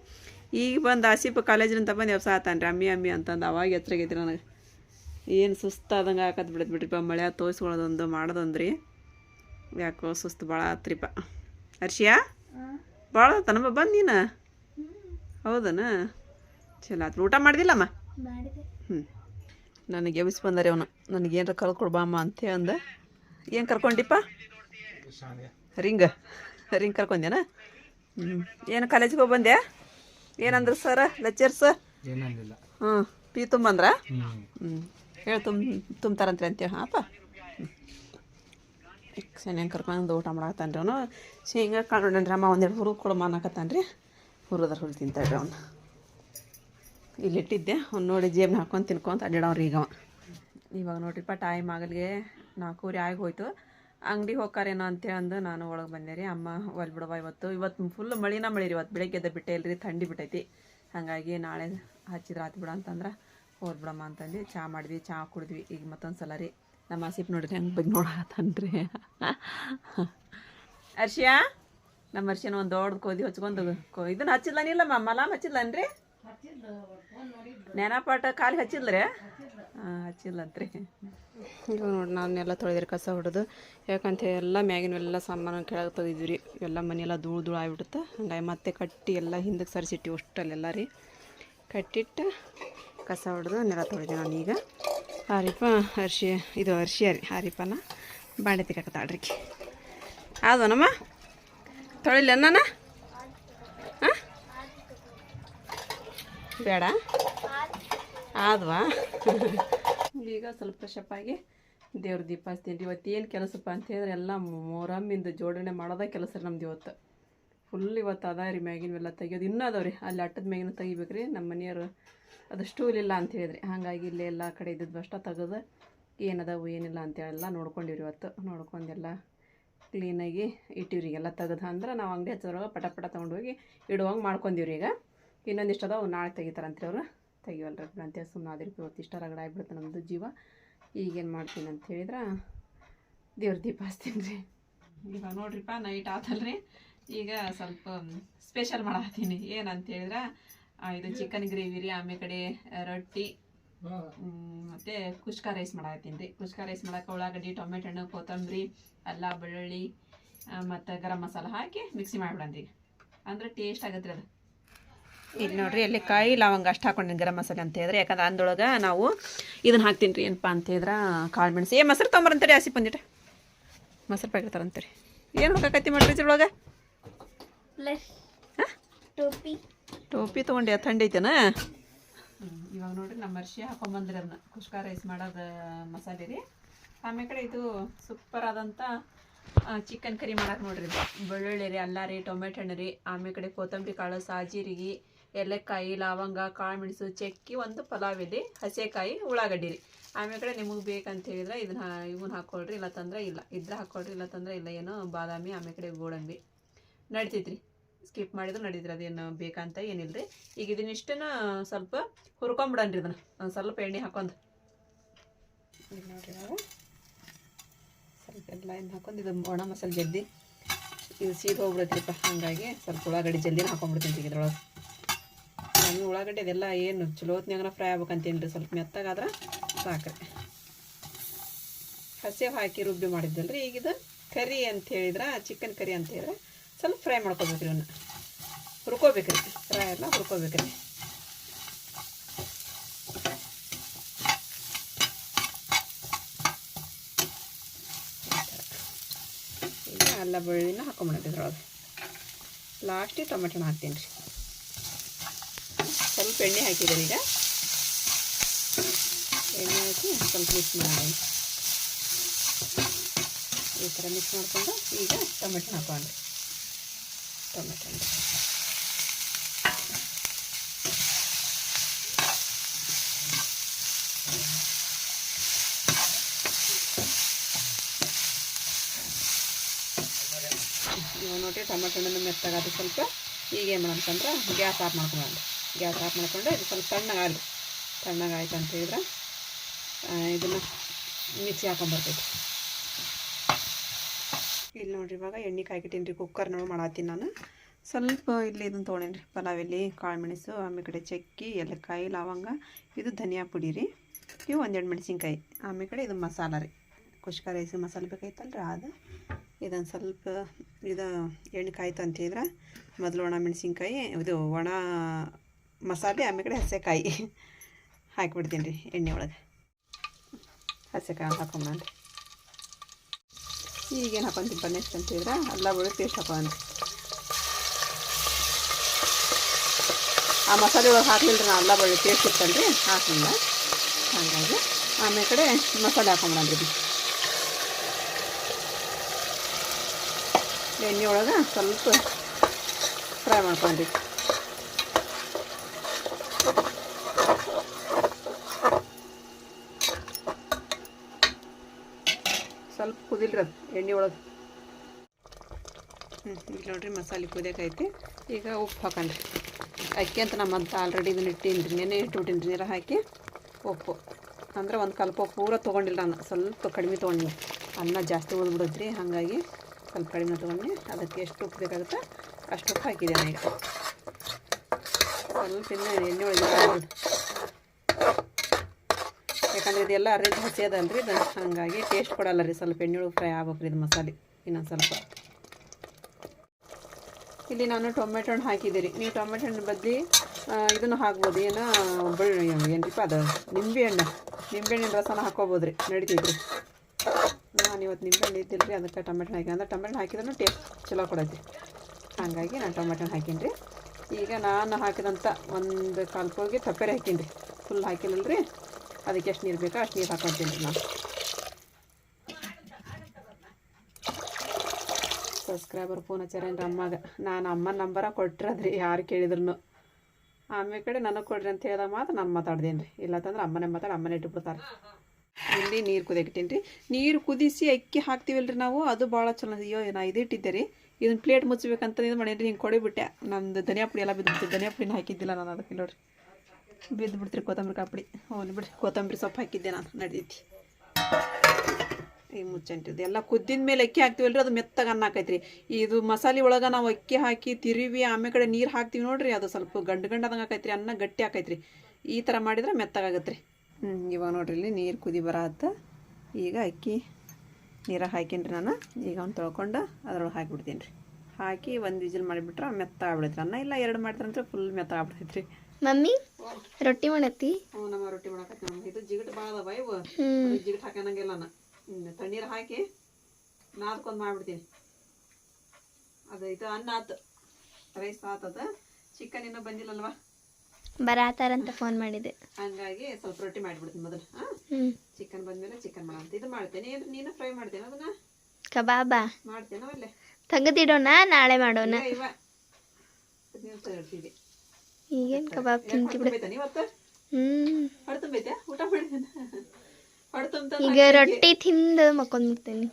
Speaker 1: ಈಗ ಬಂದು ಆಸಿಪ ಕಾಲೇಜಿನಿಂದ ಬಂದು ವ್ಯವಸಾಯ ಆತಾನ್ರಿ. ಅಮ್ಮಿ ಅಮ್ಮಿ ಅಂತಂದು ಅವಾಗ ಎಚ್ಚರಾಗೈತಿ ನನಗೆ. ಏನು ಸುಸ್ತಾದಂಗೆ ಹಾಕತ್ ಬಿಡತ್ ಬಿಡ್ರಿಪ್ಪ ಮಳೆ ತೋರಿಸ್ಕೊಳ್ಳೋದೊಂದು ಮಾಡೋದೊಂದ್ರಿ. ಯಾಕೋ ಸುಸ್ತು ಭಾಳ ಆತ್ರಿಪ್ಪ ಅರ್ಶಿಯಾ ಭಾಳ ತನಮ್ಮ ಬಂದು ನೀನು? ಹೌದನ? ಚಲೋ ಆತ್ರಿ. ಊಟ ಮಾಡಿದಿಲ್ಲಮ್ಮ?
Speaker 2: ಮಾಡಿದೆ.
Speaker 1: ಹ್ಞೂ ನನಗೆ ಎಬ್ಬಿಸಿ ಬಂದಾರೆ ಅವನು. ನನಗೇನಾರ ಏನಾರ ಬಾಮ್ಮ ಅಂತ ಅಂದ ಏನು ಕರ್ಕೊಂಡಿಪ್ಪ? ರಿಂಗ. ರಿಂಗ್ ಕರ್ಕೊಂಡೇನ ಹ್ಞೂ ಏನು ಕಾಲೇಜಿಗೆ ಹೋಗಿ ಬಂದ್ಯಾ? ಏನಂದ್ರೆ ಸರ? ಲೆಕ್ಚರ್ಸ್? ಹ್ಞೂ ಪಿ ತುಂಬಂದ್ರ?
Speaker 3: ಹ್ಞೂ
Speaker 1: ಹೇಳಿ ತುಂಬ ತುಂಬ್ತಾರಂತ್ರಿ ಅಂತೇಳಿ ಹಾಂ ಅಪ್ಪ ಶನಿಯಂಗೆ ಕರ್ಕೊಂಡು ಊಟ ಮಾಡಾಕತ್ತಾನ ರೀ ಅವನು ಶೇಂಗಾ ನೋಡ್ರಿ ಅಮ್ಮ, ಒಂದೆರಡು ಹುರು ಕೊಡು ಅನ್ನಕತ್ತಾನ ರೀ ಹುರಿದ್ರ ಹುರಿ ತಿಂತಾಳ್ರಿ ಅವನು. ಇಲ್ಲಿಟ್ಟಿದ್ದೆ ಅವ್ನು ನೋಡಿ ಜೇಬ್ನ ಹಾಕೊಂಡು ತಿನ್ಕೊಂತ ಅಡ್ಡಾಡವ್ರಿ ಈಗ ಇವಾಗ ನೋಡ್ರಿಪ್ಪ ಟೈಮ್ ಆಗಲಿಗೆ ನಾಲ್ಕೂವರೆ ಆಗಿ ಹೋಯ್ತು. ಅಂಗಡಿಗೆ ಹೋಗ್ಕಾರೇನೋ ಅಂತೇಳಿ ನಾನು ಒಳಗೆ ಬಂದೆ ರೀ. ಅಮ್ಮ ಒಲ್ ಬಿಡವ ಇವತ್ತು. ಇವತ್ತು ಫುಲ್ ಮಳಿನ ಮಳಿ ರೀ ಇವತ್ತು. ಬೆಳಗ್ಗೆ ಎದ್ದ ಬಿಟ್ಟೆ ಇಲ್ರಿ, ಥಂಡಿ ಬಿಟ್ಟೈತಿ. ಹಾಗಾಗಿ ನಾಳೆ ಹಚ್ಚಿದ್ರೆ ಆತು ಬಿಡ ಅಂತಂದ್ರೆ ಹೋದ್ ಬಿಡಮ್ಮ ಅಂತಂದು ಚಹಾ ಮಾಡಿದ್ವಿ ಚಹಾ ಕುಡಿದ್ವಿ. ಈಗ ಮತ್ತೊಂದು ಸಲ ರೀ. ನಮ್ಮ ಆಸಿಪ್ ನೋಡ್ರಿ ಹೆಂಗೆ ಬಗ್ಗೆ ನೋಡತ್ತನ್ರಿ ಅರ್ಷಿಯಾ ನಮ್ಮ ಅರ್ಶಿನ ಒಂದು ದೊಡ್ಡ ಕೋದಿ ಹಚ್ಕೊಂಡು ಇದನ್ನ ಹಚ್ಚಿಲ್ಲ ನೀಲ್ಲ ಮಲಾಮ್ ಹಚ್ಚಿಲ್ಲನ್ರಿ ನೆನಪಾಟ ಖಾಲಿ ಹಚ್ಚಿಲ್ರಿ ಹಾಂ ಹಚ್ಚಿಲ್ಲಂತ್ರಿ ಇವಾಗ ನೋಡಿ ನಾನೆಲ್ಲ ತೊಳೆದ್ರಿ ಕಸ ಹೊಡೆದು, ಯಾಕಂತ ಎಲ್ಲ ಮ್ಯಾಗಿನ ಎಲ್ಲ ಸಾಮಾನು ಕೆಳಗೆ ತೆಗೆದಿದ್ವಿ ರೀ. ಎಲ್ಲ ಮನೆಯೆಲ್ಲ ಧೂಳು ಧೂಳು ಆಗಿಬಿಡುತ್ತೆ. ಹಂಗಾಗಿ ಮತ್ತೆ ಕಟ್ಟಿ ಎಲ್ಲ ಹಿಂದಕ್ಕೆ ಸರಿಸಿಟ್ಟು ಅಷ್ಟಲ್ಲೆಲ್ಲ ರೀ. ಕಟ್ಟಿಟ್ಟು ಕಸ ಹೊಡೆದು ನೆಲ ತೊಳೆದು ನಾನು ಈಗ. ಹಾರಿಪ ಅರ್ಶಿ, ಇದು ಅರ್ಶಿ ಹರಿ ಹಾರಿಪನ ಬಾಂಡೆ ತಿಕ್ಕತ್ತಾಳ್ರಿ ಆದನಮ್ಮ ತೊಳಿಲ್ಲ ನಾನು ಹಾಂ ಬೇಡ. ಆದ್ವಾ? ಈಗ ಸ್ವಲ್ಪ ಫ್ರೆಶಪ್ ಆಗಿ ದೇವ್ರ ದೀಪ ಹಚ್ತೀನಿ ಇವತ್ತು ಏನು ಕೆಲಸಪ್ಪ ಅಂತ ಹೇಳಿದ್ರೆ ಎಲ್ಲ ಮೊರಮ್ಮಿಂದ ಜೋಡಣೆ ಮಾಡೋದೇ ಕೆಲಸ ನಮ್ದು ಇವತ್ತು. ಫುಲ್ ಇವತ್ತು ಅದ ರೀ ಮ್ಯಾಗಿನವೆಲ್ಲ ತೆಗಿಯೋದು. ಇನ್ನೂ ಅದಾವೆ ರೀ. ಅಲ್ಲಿ ಅಟ್ಟದ ಮ್ಯಾಗಿನ ತೆಗಿಬೇಕು ರೀ ನಮ್ಮ ಮನೆಯವರು ಅದು ಸ್ಟೂಲ್ ಇಲ್ಲ ಅಂತ ಹೇಳಿದ್ರಿ. ಹಾಗಾಗಿ ಇಲ್ಲಿ ಎಲ್ಲ ಕಡೆ ಇದ್ದಿದ್ದು ಅಷ್ಟ ತೆಗೆದು ಏನದಾವು ಏನಿಲ್ಲ ಅಂತೇಳಿ ಎಲ್ಲ ನೋಡ್ಕೊಂಡಿವ್ರಿ ಇವತ್ತು. ನೋಡ್ಕೊಂಡೆಲ್ಲ ಕ್ಲೀನಾಗಿ ಇಟ್ಟಿವ್ರಿ ಎಲ್ಲ ತೆಗೆದು ಅಂದ್ರೆ ನಾವು ಅಂಗಡಿ ಹಚ್ಚೋದ್ರೊಳಗೆ ಪಟ ಪಟ ತೊಗೊಂಡೋಗಿ ಇಡುವಂಗೆ ಮಾಡ್ಕೊಂಡೀವ್ರಿ ಈಗ. ಇನ್ನೊಂದಿಷ್ಟು ಅದಾವು, ನಾಳೆ ತೆಗಿತಾರಂತ್ರಿ ಅವರು. ತೆಗಿವಲ್ರಿ ಅಂತ ಸುಮ್ಮನೆ ಅದ್ರ ಇವತ್ತು ಇಷ್ಟ ರಗಡ ಆಗ್ಬಿಡುತ್ತೆ ನಮ್ಮದು ಜೀವ. ಈಗೇನು ಮಾಡ್ತೀನಿ ಅಂತ ಹೇಳಿದ್ರೆ ದೇವ್ರ ದೀಪ ಹಚ್ತೀನಿ ರೀ ಇವಾಗ ನೋಡ್ರಿಪ್ಪ ನೈಟ್ ಆತಲ್ರಿ. ಈಗ ಸ್ವಲ್ಪ ಸ್ಪೆಷಲ್ ಮಾಡತ್ತೀನಿ ಏನಂತ ಹೇಳಿದ್ರೆ ಇದು ಚಿಕನ್ ಗ್ರೇವಿ ರೀ ಆಮೇಲೆ ಕಡೆ ರೊಟ್ಟಿ ಮತ್ತೆ ಕುಷ್ಕ ರೈಸ್ ಮಾಡತ್ತೀನಿ ರೀ. ಕುಷ್ಕ ರೈಸ್ ಮಾಡಕ್ಕೆ ಉಳ್ಳಾಗಡ್ಡಿ ಟೊಮೆಟೊ ಹಣ್ಣು ಕೊತ್ತಂಬರಿ ಅಲ್ಲ ಬೆಳ್ಳುಳ್ಳಿ ಮತ್ತು ಗರಂ ಮಸಾಲ ಹಾಕಿ ಮಿಕ್ಸಿ ಮಾಡ್ಬಿಡಂತೀವಿ ಅಂದ್ರೆ ಟೇಸ್ಟ್ ಆಗತ್ತೆ ರೀ ಅದು. ಇಲ್ಲಿ ನೋಡ್ರಿ ಅಲ್ಲಿ ಕಾಯಿ ಲವಂಗ ಅಷ್ಟು ಹಾಕೊಂಡಿನಿ ಗರಂ ಮಸಾಲೆ ಅಂತ ಹೇಳಿದ್ರೆ. ಯಾಕಂದ್ರೆ ಅಂದೊಳಗೆ ನಾವು ಇದನ್ನ ಹಾಕ್ತೀನಿ ರೀ. ಏನಪ್ಪ ಅಂತ ಹೇಳಿದ್ರೆ ಕಾಳು ಮೆಣಸು. ಏ ಮೊಸರು ತೊಂಬರಂತೀರಿ ಹಸಿ ಬಂದಿಟ್ರೆ ಮೊಸರು ಪ್ಯಾಕೆಟ್ ರೀ ಏನು ಹುಡುಕತ್ತಿ ಮಾಡ್ರಿ ಇದ್ರೊಳಗೆ?
Speaker 2: ಟೋಪಿ
Speaker 1: ಟೋಪಿ ತೊಗೊಂಡೆ ಥಂಡಿ ಐತೆನಾ? ಇವಾಗ ನೋಡ್ರಿ ನಮ್ಮ ಅರ್ಶಿ ಹಾಕೊಂಬಂದ್ರಿ ಅದನ್ನ ಕುಷ್ಕ ರೈಸ್ ಮಾಡೋದು ಮಸಾಲೆ ರೀ. ಆಮೇಲೆ ಕಡೆ ಇದು ಸೂಪರ್ ಆದಂಥ ಚಿಕನ್ ಕರಿ ಮಾಡಕ್ಕೆ ನೋಡ್ರಿ. ಬೆಳ್ಳುಳ್ಳಿ ರೀ ಅಲ್ಲ ರೀ ಟೊಮೆಟೊ ಹಣ್ಣು ರೀ. ಆಮೇಲೆ ಕಡೆ ಕೊತ್ತಂಬರಿ ಕಾಳು ಸಾಜೀರಿಗೆ ಎಲೆಕಾಯಿ ಲವಂಗ ಕಾಳು ಮೆಣಸು ಚಕ್ಕಿ ಒಂದು ಪಲಾವ್ ಇದೆ. ಹಸೆಕಾಯಿ ಉಳ್ಳಾಗಡ್ಡಿ ರೀ. ಆಮೇಲೆ ಕಡೆ ನಿಮಗೆ ಬೇಕಂತ ಹೇಳಿದ್ರೆ ಇದನ್ನ ಇವನ್ನ ಹಾಕ್ಕೊಳ್ರಿ ಇಲ್ಲ ತಂದ್ರೆ ಇಲ್ಲ. ಇದ್ರೆ ಹಾಕ್ಕೊಳ್ರಿ ಇಲ್ಲ ತಂದ್ರೆ ಇಲ್ಲ. ಏನೋ ಬಾದಾಮಿ ಆಮೇಲೆ ಕಡೆ ಗೋಡಂಬಿ. ನಡಿತೈತ್ರಿ. ಸ್ಕಿಪ್ ಮಾಡಿದ್ರೆ ನಡೀತ್ರಿ ಅದೇನು ಬೇಕಂತ ಏನಿಲ್ಲ ರೀ ಈಗ ಇದನ್ನ ಇಷ್ಟನ್ನ ಸ್ವಲ್ಪ ಹುರ್ಕೊಂಬಿಡನ್ರಿ ಇದನ್ನ. ಒಂದು ಸ್ವಲ್ಪ ಎಣ್ಣೆ ಹಾಕೊಂಡು. ಈಗ ನಾವು. ಸ್ವಲ್ಪ ಎಲ್ಲ ಎಣ್ಣೆ ಹಾಕೊಂಡು ಇದು ಒಣ ಮಸಾಲೆ ಜಲ್ದಿ. ಇದು ಸೀದ್ ಹೋಗ್ಬಿಡತ್ರಿಪ್ಪ. ಹಾಗಾಗಿ ಸ್ವಲ್ಪ ಉಳ್ಳಾಗಡ್ಡಿ ಜಲ್ದಿನ ಹಾಕೊಂಡ್ಬಿಡ್ತೀನಿ ಇದ್ರೊಳಗೆ. ಹಂಗೆ ಉಳ್ಳಾಗಡ್ಡಿ ಅದೆಲ್ಲ ಏನು ಚಲೋ ಹೊತ್ನ್ಯಾಗನ ಫ್ರೈ ಆಗ್ಬೇಕಂತೇನು ರೀ ಸ್ವಲ್ಪ ಮೆತ್ತಗಾದ್ರೆ ಸಾಕ್ರಿ. ಹಸಿ ಹಾಕಿ ರುಬ್ಬಿ ಮಾಡಿದ್ದಲ್ರಿ. ಈಗ ಇದು ಕರಿ ಅಂತ ಹೇಳಿದ್ರೆ ಚಿಕನ್ ಕರಿ ಅಂತ ಹೇಳಿದ್ರೆ. ಸ್ವಲ್ಪ ಫ್ರೈ ಮಾಡ್ಕೋಬೇಕು ರೀ ಇವನ್ನ ಹುರ್ಕೋಬೇಕ್ರಿ. ಫ್ರೈ ಎಲ್ಲ ಹುರ್ಕೋಬೇಕ್ರಿ. ಈಗ ಅಲ್ಲ ಬೆಳ್ಳಿನ ಹಾಕೊಂಬಿಡೋದು ಇದ್ರೊಳಗೆ ಲಾಸ್ಟಿಗೆ ಟೊಮೆಟೊನ ಹಾಕ್ತೀನಿ ರೀ. ಸ್ವಲ್ಪ ಎಣ್ಣೆ ಹಾಕಿದ್ದಾರೆ ಈಗ. ಎಣ್ಣೆ ಹಾಕಿ ಸ್ವಲ್ಪ ಮಿಕ್ಸ್ ಮಾಡಿ ಈ ಥರ ಮಿಕ್ಸ್ ಮಾಡಿಕೊಂಡು ಈಗ ಟೊಮೆಟೊನ ಹಾಕೊಂಡ್ರಿ ಟೊಮೆಟೊ ಹಣ್ಣು. ನೋಡಿ ಟೊಮೆಟೊ ಹಣ್ಣನ್ನು ಮೆತ್ತಗಾದ ಸ್ವಲ್ಪ ಈಗ ಏನು ಮಾಡಂತಂದ್ರೆ ಗ್ಯಾಸ್ ಆಫ್ ಮಾಡ್ಕೊಂಡು ಗ್ಯಾಸ್ ಆಫ್ ಮಾಡ್ಕೊಂಡು ಇದು ಸ್ವಲ್ಪ ತಣ್ಣಗಾಗಲಿ. ತಣ್ಣಗಾಯ್ತು ಅಂತ ಹೇಳಿದ್ರೆ ಇದನ್ನು ಮಿಕ್ಸಿ ಹಾಕೊಂಡ್ಬರ್ತೈತಿ ಇಲ್ಲಿ ನೋಡ್ರಿ ಇವಾಗ ಎಣ್ಣೆ ಕಾಯ್ಕಿಟ್ಟೀನಿ ರೀ ಕುಕ್ಕರ್ನೊಳಗೆ ಮಾಡತ್ತೀನಿ ನಾನು. ಸ್ವಲ್ಪ ಇಲ್ಲಿ ಇದನ್ನು ತೊಗೊಂಡೇನಿ ರೀ ಪಲಾವ್ ಇಲ್ಲಿ ಕಾಳು ಮೆಣಸು ಆಮೇಲೆ ಕಡೆ ಚಕ್ಕಿ, ಏಲಕ್ಕಾಯಿ, ಲವಂಗ, ಇದು ಧನಿಯಾ ಪುಡಿ ರೀ. ಇವು ಒಂದೆರಡು ಮೆಣಸಿನ್ಕಾಯಿ. ಆಮೇಲೆ ಕಡೆ ಇದು ಮಸಾಲ ರೀ. ಕುಷ್ಕ ರೈಸ್ ಮಸಾಲೆ ಬೇಕಾಯ್ತಲ್ರಿ ಅದು ಇದೊಂದು ಸ್ವಲ್ಪ ಇದು ಎಣ್ಣೆ ಕಾಯ್ತು ಅಂತಿದ್ರೆ ಮೊದಲು ಒಣ ಮೆಣಸಿನ್ಕಾಯಿ, ಇದು ಒಣ ಮಸಾಲೆ ಆಮೇಲೆ ಕಡೆ ಹಸೆಕಾಯಿ ಹಾಕಿಬಿಡ್ತೀನಿ ರೀ ಎಣ್ಣೆ ಒಳಗೆ. ಹಸೆಕಾಯಿ ಹಾಕೊಂಬಂದು ಈಗೇನು ಹಾಕೊಂತೀನಿ ನೆಕ್ಸ್ಟ್ ಅಂತಿದ್ರೆ ಅಲ್ಲ ಬೆಳ್ಳುಳ್ಳಿ ಪೇಸ್ಟ್ ಹಾಕೊಂಡ್ರಿ ಆ ಮಸಾಲೆ ಒಳಗೆ ಹಾಕ್ಲಿಲ್ಲ ನಾ ಅಲ್ಲ ಬಳ್ಳಿ ಟೇಸ್ಟ್ ಇರ್ತಲ್ರಿ ಹಾಕಲಿಲ್ಲ. ಹಾಗಾಗಿ ಆಮೇಲೆ ಕಡೆ ಮಸಾಲೆ ಹಾಕೊಂಬಿಡಂದ್ರಿ ಎಣ್ಣೆ ಒಳಗೆ ಸ್ವಲ್ಪ ಫ್ರೈ ಮಾಡ್ಕೊಂಡ್ರಿ ಸ್ವಲ್ಪ ಕುದಿಲ್ರಿ ಅದು ಎಣ್ಣೆ ಒಳಗೆ. ಹ್ಞೂ ಈಗ ನೋಡ್ರಿ ಮಸಾಲೆ ಕುದಿಯಕೈತಿ ಈಗ ಉಪ್ಪು ಹಾಕಣ್ರಿ ಅಕ್ಕಿ ಅಂತ ನಮ್ಮಂತ ಆಲ್ರೆಡಿ ಇದನ್ನ ಇಟ್ಟೀನಿ ರೀ ನೆನೆ ಇಟ್ಬಿಟ್ಟಿನಿ ರೀ ನೀರು ಹಾಕಿ ಉಪ್ಪು. ಅಂದ್ರೆ ಒಂದು ಕಲ್ಪ ಪೂರ ತೊಗೊಂಡಿಲ್ಲ ನಾನು. ಸ್ವಲ್ಪ ಕಡಿಮೆ ತೊಗೊಂಡಿನಿ. ಅನ್ನ ಜಾಸ್ತಿ ಉಳಿದ್ಬಿಡುತ್ತೆ ರೀ ಹಾಗಾಗಿ ಸ್ವಲ್ಪ ಕಡಿಮೆ ತೊಗೊಂಡು ಅದಕ್ಕೆ ಎಷ್ಟು ಉಪ್ಪು ಬೇಕಾಗುತ್ತೆ ಅಷ್ಟು ಉಪ್ಪು ಹಾಕಿದೆ ನಾನು ಈಗ. ಸ್ವಲ್ಪ ಇನ್ನೂ ಎಣ್ಣೆ ಒಳಗೆ ಯಾಕಂದರೆ ಇದೆಲ್ಲ ಅರಿದು ಹಸಿ ಅದಲ್ರಿ. ಇದು ಹಾಗಾಗಿ ಟೇಸ್ಟ್ ಕೊಡಲ್ಲ ರೀ. ಸ್ವಲ್ಪ ಎಣ್ಣೆ ಫ್ರೈ ಆಗ್ಬೇಕು ರೀ ಇದು ಮಸಾಲೆ. ಇನ್ನೊಂದು ಸ್ವಲ್ಪ. ಇಲ್ಲಿ ನಾನು ಟೊಮೆಟೊ ಹಣ್ಣು ಹಾಕಿದ್ದೀರಿ. ನೀವು ಟೊಮೆಟೊ ಹಣ್ಣು ಬದಲಿ ಇದನ್ನು ಹಾಕ್ಬೋದು. ಏನೋ ಅದು ಏನ್ರಿಪ್ಪ ಅದು? ನಿಂಬೆ ಹಣ್ಣಿನ ರಸನ ಹಾಕೋಬೋದು ರೀ ನಡಿತೈತ್ರಿ. ನಾನು ಇವತ್ತು ನಿಂಬೆಹಣ್ಣು ಇದ್ದಿಲ್ಲ ರೀ ಅದಕ್ಕೆ ಟೊಮೆಟೊ ಹಾಕಿ ಅಂದ್ರೆ ಟೊಮೆಟೊ ಹಾಕಿದ್ರೂ ಟೇಸ್ಟ್ ಚಲೋ ಕೊಡೈತಿ ಹಾಗಾಗಿ ನಾನು ಟೊಮೆಟೊ ಹಾಕೀನಿ ರೀ ಈಗ ನಾನು ಹಾಕಿದಂಥ ಒಂದು ಕಾಲು ತಪ್ಪೆರೆ ಹಾಕೀನಿ ರೀ ಫುಲ್ ಹಾಕಿಲ್ಲಲ್ರಿ. ಅದಕ್ಕೆ ಎಷ್ಟು ನೀರು ಬೇಕೋ ಅಷ್ಟು ನೀರು ಹಾಕೊತೀನಿ ನಾನು ಸಬ್ಸ್ಕ್ರೈಬರ್ ಫೋನ್ ಹಚ್ಚಾರೇನ್ರಿ ಅಮ್ಮಗೆ? ನಾನು ಅಮ್ಮನ ನಂಬರ ಕೊಟ್ಟಿರದ್ರಿ ಯಾರು ಕೇಳಿದ್ರು ಆಮೇಲೆ ಕಡೆ ನನಗೆ ಕೊಡ್ರಿ ಅಂತ ಹೇಳಿದ ಮಾತ್ರ ನಾನು ಮಾತಾಡ್ದೇನು ರೀ ಅಮ್ಮನೇ ಮಾತಾಡಿ, ಅಮ್ಮನೇ ಇಟ್ಬಿಡ್ತಾರೆ ಇಲ್ಲಿ ನೀರು ಕುದಿಯಾಕಿಟ್ಟೀನಿ ರೀ ನೀರು ಕುದಿಸಿ ಅಕ್ಕಿ ಹಾಕ್ತೀವಲ್ರಿ ನಾವು, ಅದು ಭಾಳ ಚಲೋ. ಅಯ್ಯೋ, ನಾ ಇದು ಇಟ್ಟಿದ್ದೆ ರೀ ಇದನ್ನ ಪ್ಲೇಟ್ ಮುಚ್ಚಬೇಕಂತ ಇದು ಮಾಡೀನಿ ಹಿಂಗೆ ಕೊಡಿಬಿಟ್ಟೆ ನಂದು ಧನಿಯಾ ಪುಡಿ ಎಲ್ಲ ಬಿದ್ದು ಧನಿಯಾ ಪುಡಿನ ಹಾಕಿದ್ದಿಲ್ಲ ನಾನು ಅದಕ್ಕೆ ನೋಡ್ರಿ. ಬಿದ್ದು ಬಿಡ್ತೀರಿ ಕೊತ್ತಂಬರಿ ಕಾಪುಡಿ. ಹ್ಞೂ ಬಿಡ್ರಿ, ಕೊತ್ತಂಬರಿ ಸೊಪ್ಪು ಹಾಕಿದ್ದೆ ನಾನು ನಡೀತಿ ಈ ಮುಚ್ಚಂಟಿ ಎಲ್ಲ ಕುದ್ದಿದ ಮೇಲೆ ಅಕ್ಕಿ ಹಾಕ್ತೀವಲ್ರಿ ಅದು ಮೆತ್ತಗೆ ಅನ್ನ ಆಕೈತ್ರಿ. ಇದು ಮಸಾಲೆ ಒಳಗೆ ನಾವು ಅಕ್ಕಿ ಹಾಕಿ ತಿರುವಿ ಆಮೇಲೆ ಕಡೆ ನೀರು ಹಾಕ್ತೀವಿ ನೋಡ್ರಿ ಅದು ಸ್ವಲ್ಪ ಗಂಡು ಗಂಡದಂಗೆ ಆಕೈತ್ರಿ ಅನ್ನ ಗಟ್ಟಿ ಆಕೈತ್ರಿ. ಈ ಥರ ಮಾಡಿದ್ರೆ ಮೆತ್ತಗಾಗತ್ತೆ ರೀ ಹ್ಞೂ ಇವಾಗ ನೋಡ್ರಿ ಇಲ್ಲಿ ನೀರು ಕುದಿ ಬರತ್ತ ಈಗ ಅಕ್ಕಿ ನೀರಾಗ ಹಾಕಿನ್ರಿ ನಾನು. ಈಗ ಅವ್ನು ತೊಳ್ಕೊಂಡು ಅದ್ರೊಳಗೆ ಹಾಕಿಬಿಡ್ತೀನಿ ರೀ ಹಾಕಿ ಒಂದು ವಿಜಿಲ್ ಮಾಡಿಬಿಟ್ರೆ ಮೆತ್ತ ಆಗ್ಬಿಡೈತ್ರಿ. ಅನ್ನ ಇಲ್ಲ ಎರಡು ಮಾಡ್ತಾರಂದ್ರೆ ಫುಲ್ ಮೆತ್ತ ಆಗ್ಬಿಡ್ತೈತ್ರಿ
Speaker 2: ಮಮ್ಮಿ ರೊಟ್ಟಿ ಮಾಡತ್ತಿ?
Speaker 1: ಹ್ಞೂ ನಮ್ಮ ರೊಟ್ಟಿ ಮಾಡಕತ್ತಿ ನಮ್ಗೆ ಇದು ಜಿಗಟ್ ಭಾಳ ಅದಾವ ಇವು. ಜಿಗಟ್ ಹಾಕೋಣಂಗಿಲ್ಲ ನಾನು ತಣ್ಣೀರು ಹಾಕಿ ನಾದ್ಕೊಂಡು ಮಾಡಿಬಿಡ್ತೀನಿ. ಅದು ಇದು ಅನ್ನ ಆತು. ರೈಸ್ ಆತದ. ಚಿಕನ್ ಇನ್ನೂ ಬಂದಿಲ್ಲಲ್ವಾ?
Speaker 2: ಬರಾತಾರಂತ ಫೋನ್ ಮಾಡಿದೆ
Speaker 1: ಹಂಗಾಗಿ ಸ್ವಲ್ಪ ರೊಟ್ಟಿ ಮಾಡಿಬಿಡ್ತೀನಿ ಮೊದಲು ಚಿಕನ್ ಬಂದ್ಮೇಲೆ ಚಿಕನ್ ಮಾಡಂತ ಇದು ಮಾಡ್ತೇನೆ. ನೀನು ಫ್ರೈ ಮಾಡ್ತೇನೆ ಅದನ್ನ?
Speaker 2: ಕಬಾಬಾ.
Speaker 1: ಮಾಡ್ತೇನೆ ಅಲ್ಲೇ
Speaker 2: ತೆಗೆದಿಡೋಣ ನಾಳೆ ಮಾಡೋಣ. ಈಗೇನು ಕಬಾಬ್ ತಿಂತಿ ಬಿಡು
Speaker 1: ತುಂಬೈತಾನೆ ಇವತ್ತು
Speaker 2: ಹ್ಮ್.
Speaker 1: ಹೊಡೆ ತುಂಬೈತೆ? ಊಟ ಮಾಡಿದ್ದೇನೆ
Speaker 2: ಈಗ ರೊಟ್ಟಿ ತಿಂದು ಮಕ್ಕೊಂಡ್ಬಿಡ್ತೀನಿ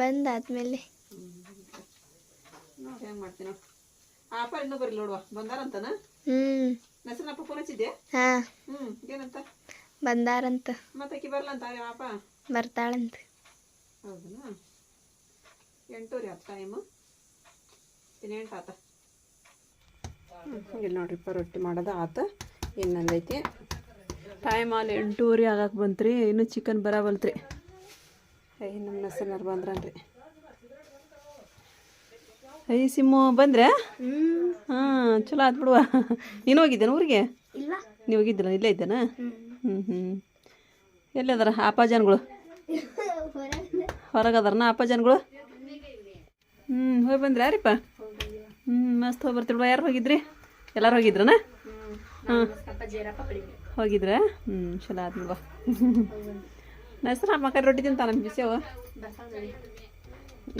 Speaker 2: ಬಂದಾದ್ಮೇಲೆ. ಬಂದಾರಂತ. ಬರ್ತಾಳಂತ.
Speaker 1: ಎಂಟೂರಿ ಆತ ಟೈಮು ಇನ್ನೆಂಟು ಆತ? ಹ್ಞೂ ನೋಡ್ರಿಪ್ಪ ರೊಟ್ಟಿ ಮಾಡೋದು ಆತ. ಇನ್ನೊಂದೈತಿ. ಟೈಮ್ ಆಲ್ ಎಂಟೂವರೆ ಆಗಕ್ಕೆ ಬಂತು ರೀ ಇನ್ನೂ ಚಿಕನ್ ಬರಬಲ್ತು ರೀ ಅಯ್ಯ ನಮ್ಮ ನಸನವ್ರು ಬಂದ್ರನ್ರಿ. ಅಯ್ಯ ಸಿಮ್ಮು ಬಂದ್ರೆ? ಹಾಂ ಚಲೋ ಆತ್ ಬಿಡುವ. ನೀನು ಹೋಗಿದ್ದೇನೆ ಊರಿಗೆ? ನೀವು ಹೋಗಿದ್ದಿಲ್ಲ ಇಲ್ಲೇ ಇದ್ದೇನಾ? ಹ್ಞೂ ಹ್ಞೂ ಎಲ್ಲಿದಾರ ಅಪ್ಪಾಜನ್ಗಳು? ಹೊರಗದಾರನ ಜನಗಳು ಹ್ಞೂ ಹೋಗಿ ಬಂದ್ರೆ ಯಾರಿಪ್ಪ? ಹ್ಞೂ ಮಸ್ತ್ ಹೋಗಿ ಬರ್ತೀವಿ ಯಾರು ಹೋಗಿದ್ರಿ? ಎಲ್ಲರೂ ಹೋಗಿದ್ರನ? ಹಾಂ. ಹೋಗಿದ್ರ? ಹ್ಞೂ ಚಲೋ ಆತ್ ಬಾ ಹೆಸ್ರು ಮಕ್ಕ ರೊಟ್ಟಿ ತಿಂತಾನ ಬಿಸಿಯವ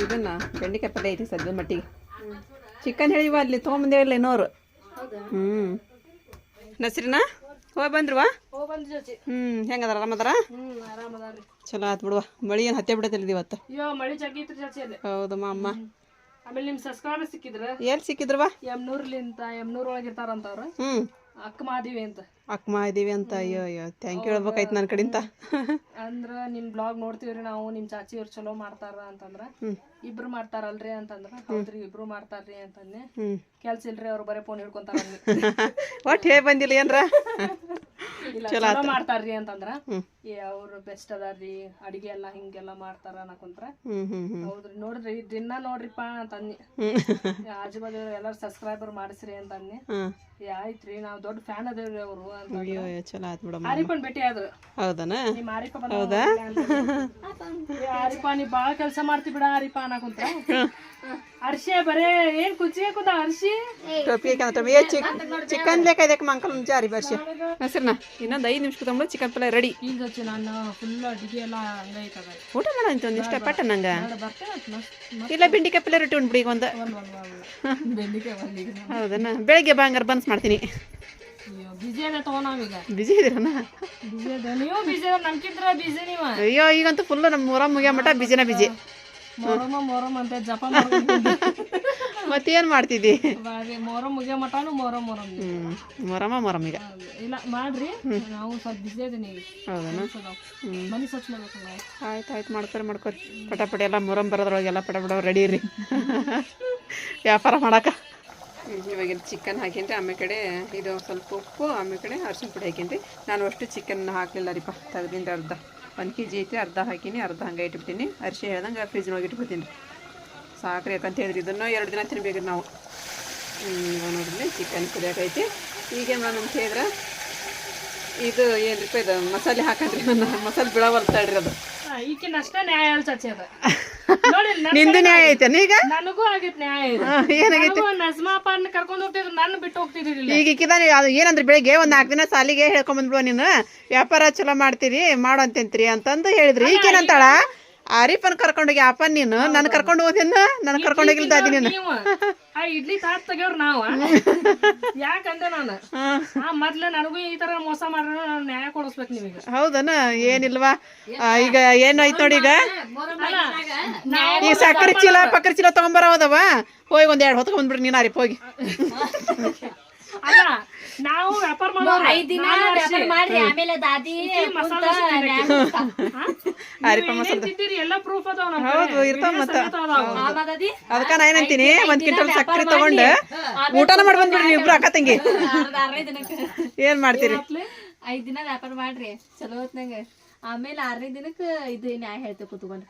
Speaker 1: ಇದನ್ನ ಬೆಂಡೆಕಾಯಿ ಪಲ್ಯ ಐತಿ ಸದ್ಯದ ಮಟ್ಟಿಗೆ. ಚಿಕನ್ ಹೇಳಿವ ಅಲ್ಲಿ ತೊಗೊಂಬಂದೇವಿಲ್ಲ ಏನೋರು ಹ್ಞೂ ನಸ್ರಿನ? ಹೋಗಿ ಬಂದ್ರವಾ ಹ್ಞೂ ಹೆಂಗದಾರ ಆರಾಮದಾರ ಚಲೋ ಆತ್ ಬಿಡುವ. ಮಳಿ ಏನು ಹತ್ತೆ ಬಿಡತ್ತಲ್ಲ ಇವತ್ತು? ಹೌದಮ್ಮ ಅಮ್ಮ
Speaker 3: ಆಮೇಲೆ ನಿಮ್ ಸಬ್ಸ್ಕ್ರೈಬರ್ ಸಿಕ್ಕಿದ್ರ?
Speaker 1: ಎಲ್ಲಿ ಸಿಕ್ಕಿದ್ರವಾ
Speaker 3: ಎಮ್ನೂರ್ಲಿಂತ ಎಮ್ನೂರ್ ಒಳಗೆ ಇರ್ತಾರಂತವ್ರ.
Speaker 1: ಹ್ಮ್.
Speaker 3: ಅಕ್ಕ ಮಾದಿವಿ ಅಂತ.
Speaker 1: ಅಕ್ಕಮ್ಮ ಇದೀವಿ ಅಂತ. ಅಯ್ಯೋ ಅಯ್ಯೋ ಥ್ಯಾಂಕ್ ಯು ಹೇಳ್ಬೇಕಾಯ್ತು ನನ್ನ ಕಡೆಯಿಂದ.
Speaker 3: ಅಂದ್ರ ನಿಮ್ ಬ್ಲಾಗ್ ನೋಡ್ತೀವ್ರಿ ನಾವು ನಿಮ್ ಚಾಚಿ ಅವ್ರು ಚಲೋ ಮಾಡ್ತಾರ ಅಂತಂದ್ರ. ಇಬ್ರು ಮಾಡ್ತಾರಲ್ರಿ ಅಂತಂದ್ರ ಹೌದ್ರಿ ಇಬ್ರು ಮಾಡ್ತಾರ್ರಿ ಅಂತಂದೆ ಕೆಲ್ಸ ಇಲ್ರಿ ಅವ್ರು ಬರೇ ಫೋನ್ ಹಿಡ್ಕೊಂತಾರ
Speaker 1: ಒಟ್ ಹೇಳಿ ಬಂದಿಲ್ಲ ಏನ್ರ?
Speaker 3: ಚಲೋ ಮಾಡ್ತಾರ್ರಿ ಅಂತಂದ್ರ ಏ ಅವ್ರು ಬೆಸ್ಟ್ ಅದಾರ್ರಿ ಅಡಿಗೆ ಎಲ್ಲಾ ಹಿಂಗೆಲ್ಲಾ ಮಾಡ್ತಾರ ಅನ್ನಕೊಂತ್ರ. ಹೌದ್ರಿ ನೋಡ್ರಿ ದಿನ ನೋಡ್ರಿಪ್ಪ ಅಂತಂದಿ ಆಜು ಬಾಜು ಎಲ್ಲಾರು ಸಬ್ಸ್ಕ್ರೈಬರ್ ಮಾಡಿಸ್ರಿ ಅಂತಂದಿ
Speaker 1: ಹಾಂ
Speaker 3: ಏ ಆಯ್ತ್ರಿ ನಾವ್ ದೊಡ್ಡ ಫ್ಯಾನ್ ಅದೇವ್ರಿ ಅವ್ರು ಅಂತ
Speaker 1: ಅಯ್ಯೋ ಅಯ್ಯೋ ಚಲೋ ಆತ್ ಬಿಡಮ್ಮ.
Speaker 3: ಆರಿಪನ್ ಭೇಟಿ ಆದ್ರು?
Speaker 1: ಹೌದನ?
Speaker 3: ನಿಮ್ ಆರಿಪ ಬಂದ ಏ ಆರಿಪ ನೀ ಬಾಳ ಕೆಲ್ಸ ಮಾಡ್ತಿ ಬಿಡ ಆರಿಪ ಅನ್ನಕುಂತ ಅರ್ಶಿ ಬರೇ ಏನ್ ಕುಚ್ಚಿಗೆ ಕುದ ಅರ್ಶಿ?
Speaker 1: ಟೋಪಿ ಹಾಕ್ಯಂದ ಟೋಪಿ. ಏ ಚಿಕ್ ಚಿಕನ್ ಬೇಕಾಯ್ದಕ್ಕೆ ಮಂಕಲ್ ಜಾರಿ ಬರ್ಸಿ ಹೆಸ್ರನ್ನ? ಇನ್ನೊಂದು ಐದು ನಿಮಿಷಕ್ಕೆ ತೊಗೊಂಡು ಚಿಕನ್ ಪಲ್ಯ ರೆಡಿ
Speaker 3: ಈಗ ಹಚ್ಚಿ ನಾನು ಫುಲ್ ಅಡಿಗೆ ಎಲ್ಲ ಹಂಗೈತದ
Speaker 1: ಊಟ ಒಂದು ಇಷ್ಟಪಟ್ಟ ನಂಗೆ. ಇಲ್ಲ ಬೆಂಡಿಕಾಯಿ ಪಲ್ಯ ರೊಟ್ಟಿ ಉಂಡ್ಬಿಡಿ ಈಗ ಒಂದು. ಬೆಳಗ್ಗೆ ಬಾಂಗಾರ ಬನ್ಸ್ ಮಾಡ್ತೀನಿ.
Speaker 3: ಅಯ್ಯೋ ಬಿಜಿ
Speaker 1: ಅಯ್ಯೋ ಈಗಂತೂ ಫುಲ್ ನಮ್ಮ ಊರ ಮುಗಿಯ ಮಟ ಬಿಜಿನ ಬಿಜಿ
Speaker 3: ಮೊರಮ ಮೊರಮ ಅಂತ ಜಪ
Speaker 1: ಮತ್ತೇನು ಮಾಡ್ತಿದ್ದಿ?
Speaker 3: ಬಾರಿ ಮೊರಂ ಮುಗಿಯೋ ಮಟಾನು ಮೊರಮ್
Speaker 1: ಮೊರಮ್ ಮೊರಮ ಮೊರಮ್ ಈಗ.
Speaker 3: ಇಲ್ಲ ಮಾಡ್ರಿ. ನಾವು ಸ್ವಲ್ಪ ಬಿಸಿ ಇದೀನಿ. ಮನೆ ಸ್ವಚ್ಛ ಮಾಡ್ಬೇಕು
Speaker 1: ಆಯ್ತು ಆಯ್ತು ಮಾಡ್ಕೊರಿ ಮಾಡ್ಕೊರಿ. ಪಟ ಪಟ ಎಲ್ಲ ಮೊರಮ್ ಬರೋದ್ರೊಳಗೆಲ್ಲ ಪಟ ಪಟ ರೆಡಿ ರೀ ವ್ಯಾಪಾರ ಮಾಡಕ ಇವಾಗ ಚಿಕನ್ ಹಾಕಿನ್ರಿ ಆಮೇಲೆ ಕಡೆ ಇದು ಸ್ವಲ್ಪ ಉಪ್ಪು ಆಮೇಲೆ ಕಡೆ ಅರ್ಶಿನ ಪುಡಿ ಹಾಕಿನ್ರಿ. ನಾನು ಅಷ್ಟು ಚಿಕನ್ ಹಾಕಲಿಲ್ಲ ರೀಪ ತೆಗ್ದಿಂದ ಅರ್ಧ. ಒಂದು ಕೆ ಜಿ ಐತಿ ಅರ್ಧ ಹಾಕಿನಿ ಅರ್ಧ ಹಂಗೆ ಇಟ್ಬಿಟ್ಟಿನಿ. ಅರಿಶಿ ಹೇಳ್ದಂಗೆ ಫ್ರಿಜ್ನೊಳಗೆ ಇಟ್ಬಿಡ್ತೀನಿ ರೀ ಸಾಕ್ರಿ ಯಾಕಂತ ಹೇಳಿದ್ರಿ ಇದನ್ನು ಎರಡು ದಿನ ತಿನ್ಬೇಕು ನಾವು. ಹ್ಞೂ ನೋಡ್ರಿ ಚಿಕನ್ ಕುದಿಯಾಕೈತಿ ಈಗೇನು ಮಾಡೋಣ ಅಂತ ಹೇಳಿದ್ರೆ ಇದು ಏನ್ರಿಪ್ಪ ಇದು ಮಸಾಲೆ ಹಾಕೋದ್ರಿ ನನ್ನ. ಮಸಾಲೆ ಬಿಳವಲ್ತಾಡ್ರಿ ಅದು.
Speaker 3: ಈಕಿನಷ್ಟೇ ನ್ಯಾಯ ಚಾಚಿ ಅದು.
Speaker 1: ನಿಂದು ನ್ಯಾಯ ಐತೆ ಈಗ?
Speaker 3: ನನಗೂ ಆಗೈತ್ ನ್ಯಾಯ
Speaker 1: ಏನಾಗೈತಿ?
Speaker 3: ನಜ್ಮಾಪನ್ನ ಕರ್ಕೊಂಡು ಹೋಗ್ತಿದ್ರು ನನ್ನ ಬಿಟ್ಟು ಹೋಗ್ತಿದ್ದಿಲ್ಲ
Speaker 1: ಈಗ ಇಕ್ಕಿದ ಅದು ಏನಂದ್ರೆ ಬೆಳಿಗ್ಗೆ ಒಂದು ನಾಲ್ಕು ದಿನ ಸಾಲಿಗೆ ಹೇಳ್ಕೊಂಬಂದ್ಬಿಡುವ ನೀನು. ವ್ಯಾಪಾರ ಚಲೋ ಮಾಡ್ತೀರಿ ಮಾಡು ಅಂತಂತ್ರಿ ಅಂತಂದು ಹೇಳಿದ್ರಿ. ಈಗೇನಂತಾಳ ಆರಿಫನ್ ಕರ್ಕೊಂಡೋಗಿ ಅಪ್ಪ ನೀನು? ನನ್ನ ಕರ್ಕೊಂಡು ಹೋದಿನ ನನ್ ಕರ್ಕೊಂಡೋಗಿಲ್ಲ ದಾದಿ ನೀನು?
Speaker 3: ಆ ಇಡ್ಲಿ ತಾಟ್ ತೆಗಿಯೋರ್ ನಾವ. ಯಾಕಂದೆ ನಾನು? ಆ ಮೊದ್ಲ ನನಗೂ ಈ ತರ ಮೋಸ ಮಾಡ್ರ ನಾನು ನ್ಯಾಯ ಕೊಡಿಸ್ಬೇಕು ನಿಮಗೆ.
Speaker 1: ಹೌದನ? ಏನಿಲ್ವಾ? ಈಗ ಏನಾಯ್ತು ನೋಡಿ ಈಗ? ಈ ಸಕ್ಕರೆ ಚೀಲ ಪಕ್ಕರೆ ಚೀಲ ತಗೊಂಬರೋದವ? ಹೋಗಿ ಒಂದ್ ಎರಡು ಹೊತ್ಕೊಂಡ್ಬಿಡ್ರಿ ಬಂದ್ಬಿಡ್ರಿ ನೀನು ಆರಿಫ್ ಹೋಗಿ
Speaker 3: ಅಲ್ಲ ನಾವು ವ್ಯಾಪಾರ ಮಾಡೋರು.
Speaker 2: ಐದ್ ದಿನ ವ್ಯಾಪಾರ ಮಾಡ್ರಿ ಆಮೇಲೆ ದಾದಿ
Speaker 3: ಮಸಾಲೆ
Speaker 1: ಆರಿಫ ಮಸಾಲೆ.
Speaker 3: ತಿಂತೀರಿ? ಎಲ್ಲ ಪ್ರೂಫ್ ಅದಾವ ನಮ್ಮ
Speaker 1: ಹೌದು ಇರ್ತಾವ ಮತ್ತ.
Speaker 2: ಆಮಾದದಿ
Speaker 1: ಅದಕ್ಕ ನಾ ಏನಂತೀನಿ ಒಂದ್ ಕ್ವಿಂಟಲ್ ಸಕ್ಕರೆ ತಗೊಂಡು ಊಟನ ಮಾಡಿ ಬಂದ್ಬಿಡ್ರಿ ನೀವು ಇಬ್ರು ಅಕ್ಕ ತಂಗಿ.
Speaker 2: ಆರನೇ ದಿನಕ್ಕೆ.
Speaker 1: ಏನ್ ಮಾಡ್ತೀರಿ?
Speaker 2: ಐದ್ ದಿನ ವ್ಯಾಪಾರ ಮಾಡ್ರಿ. ಚಲೋ ಹೊತ್ನಂಗ ಆಮೇಲೆ ಆರನೇ ದಿನಕ್ಕೆ ಇದು ನ್ಯಾಯ ಹೇಳ್ತೇವೆ ಕುತ್ಕೊಂಡು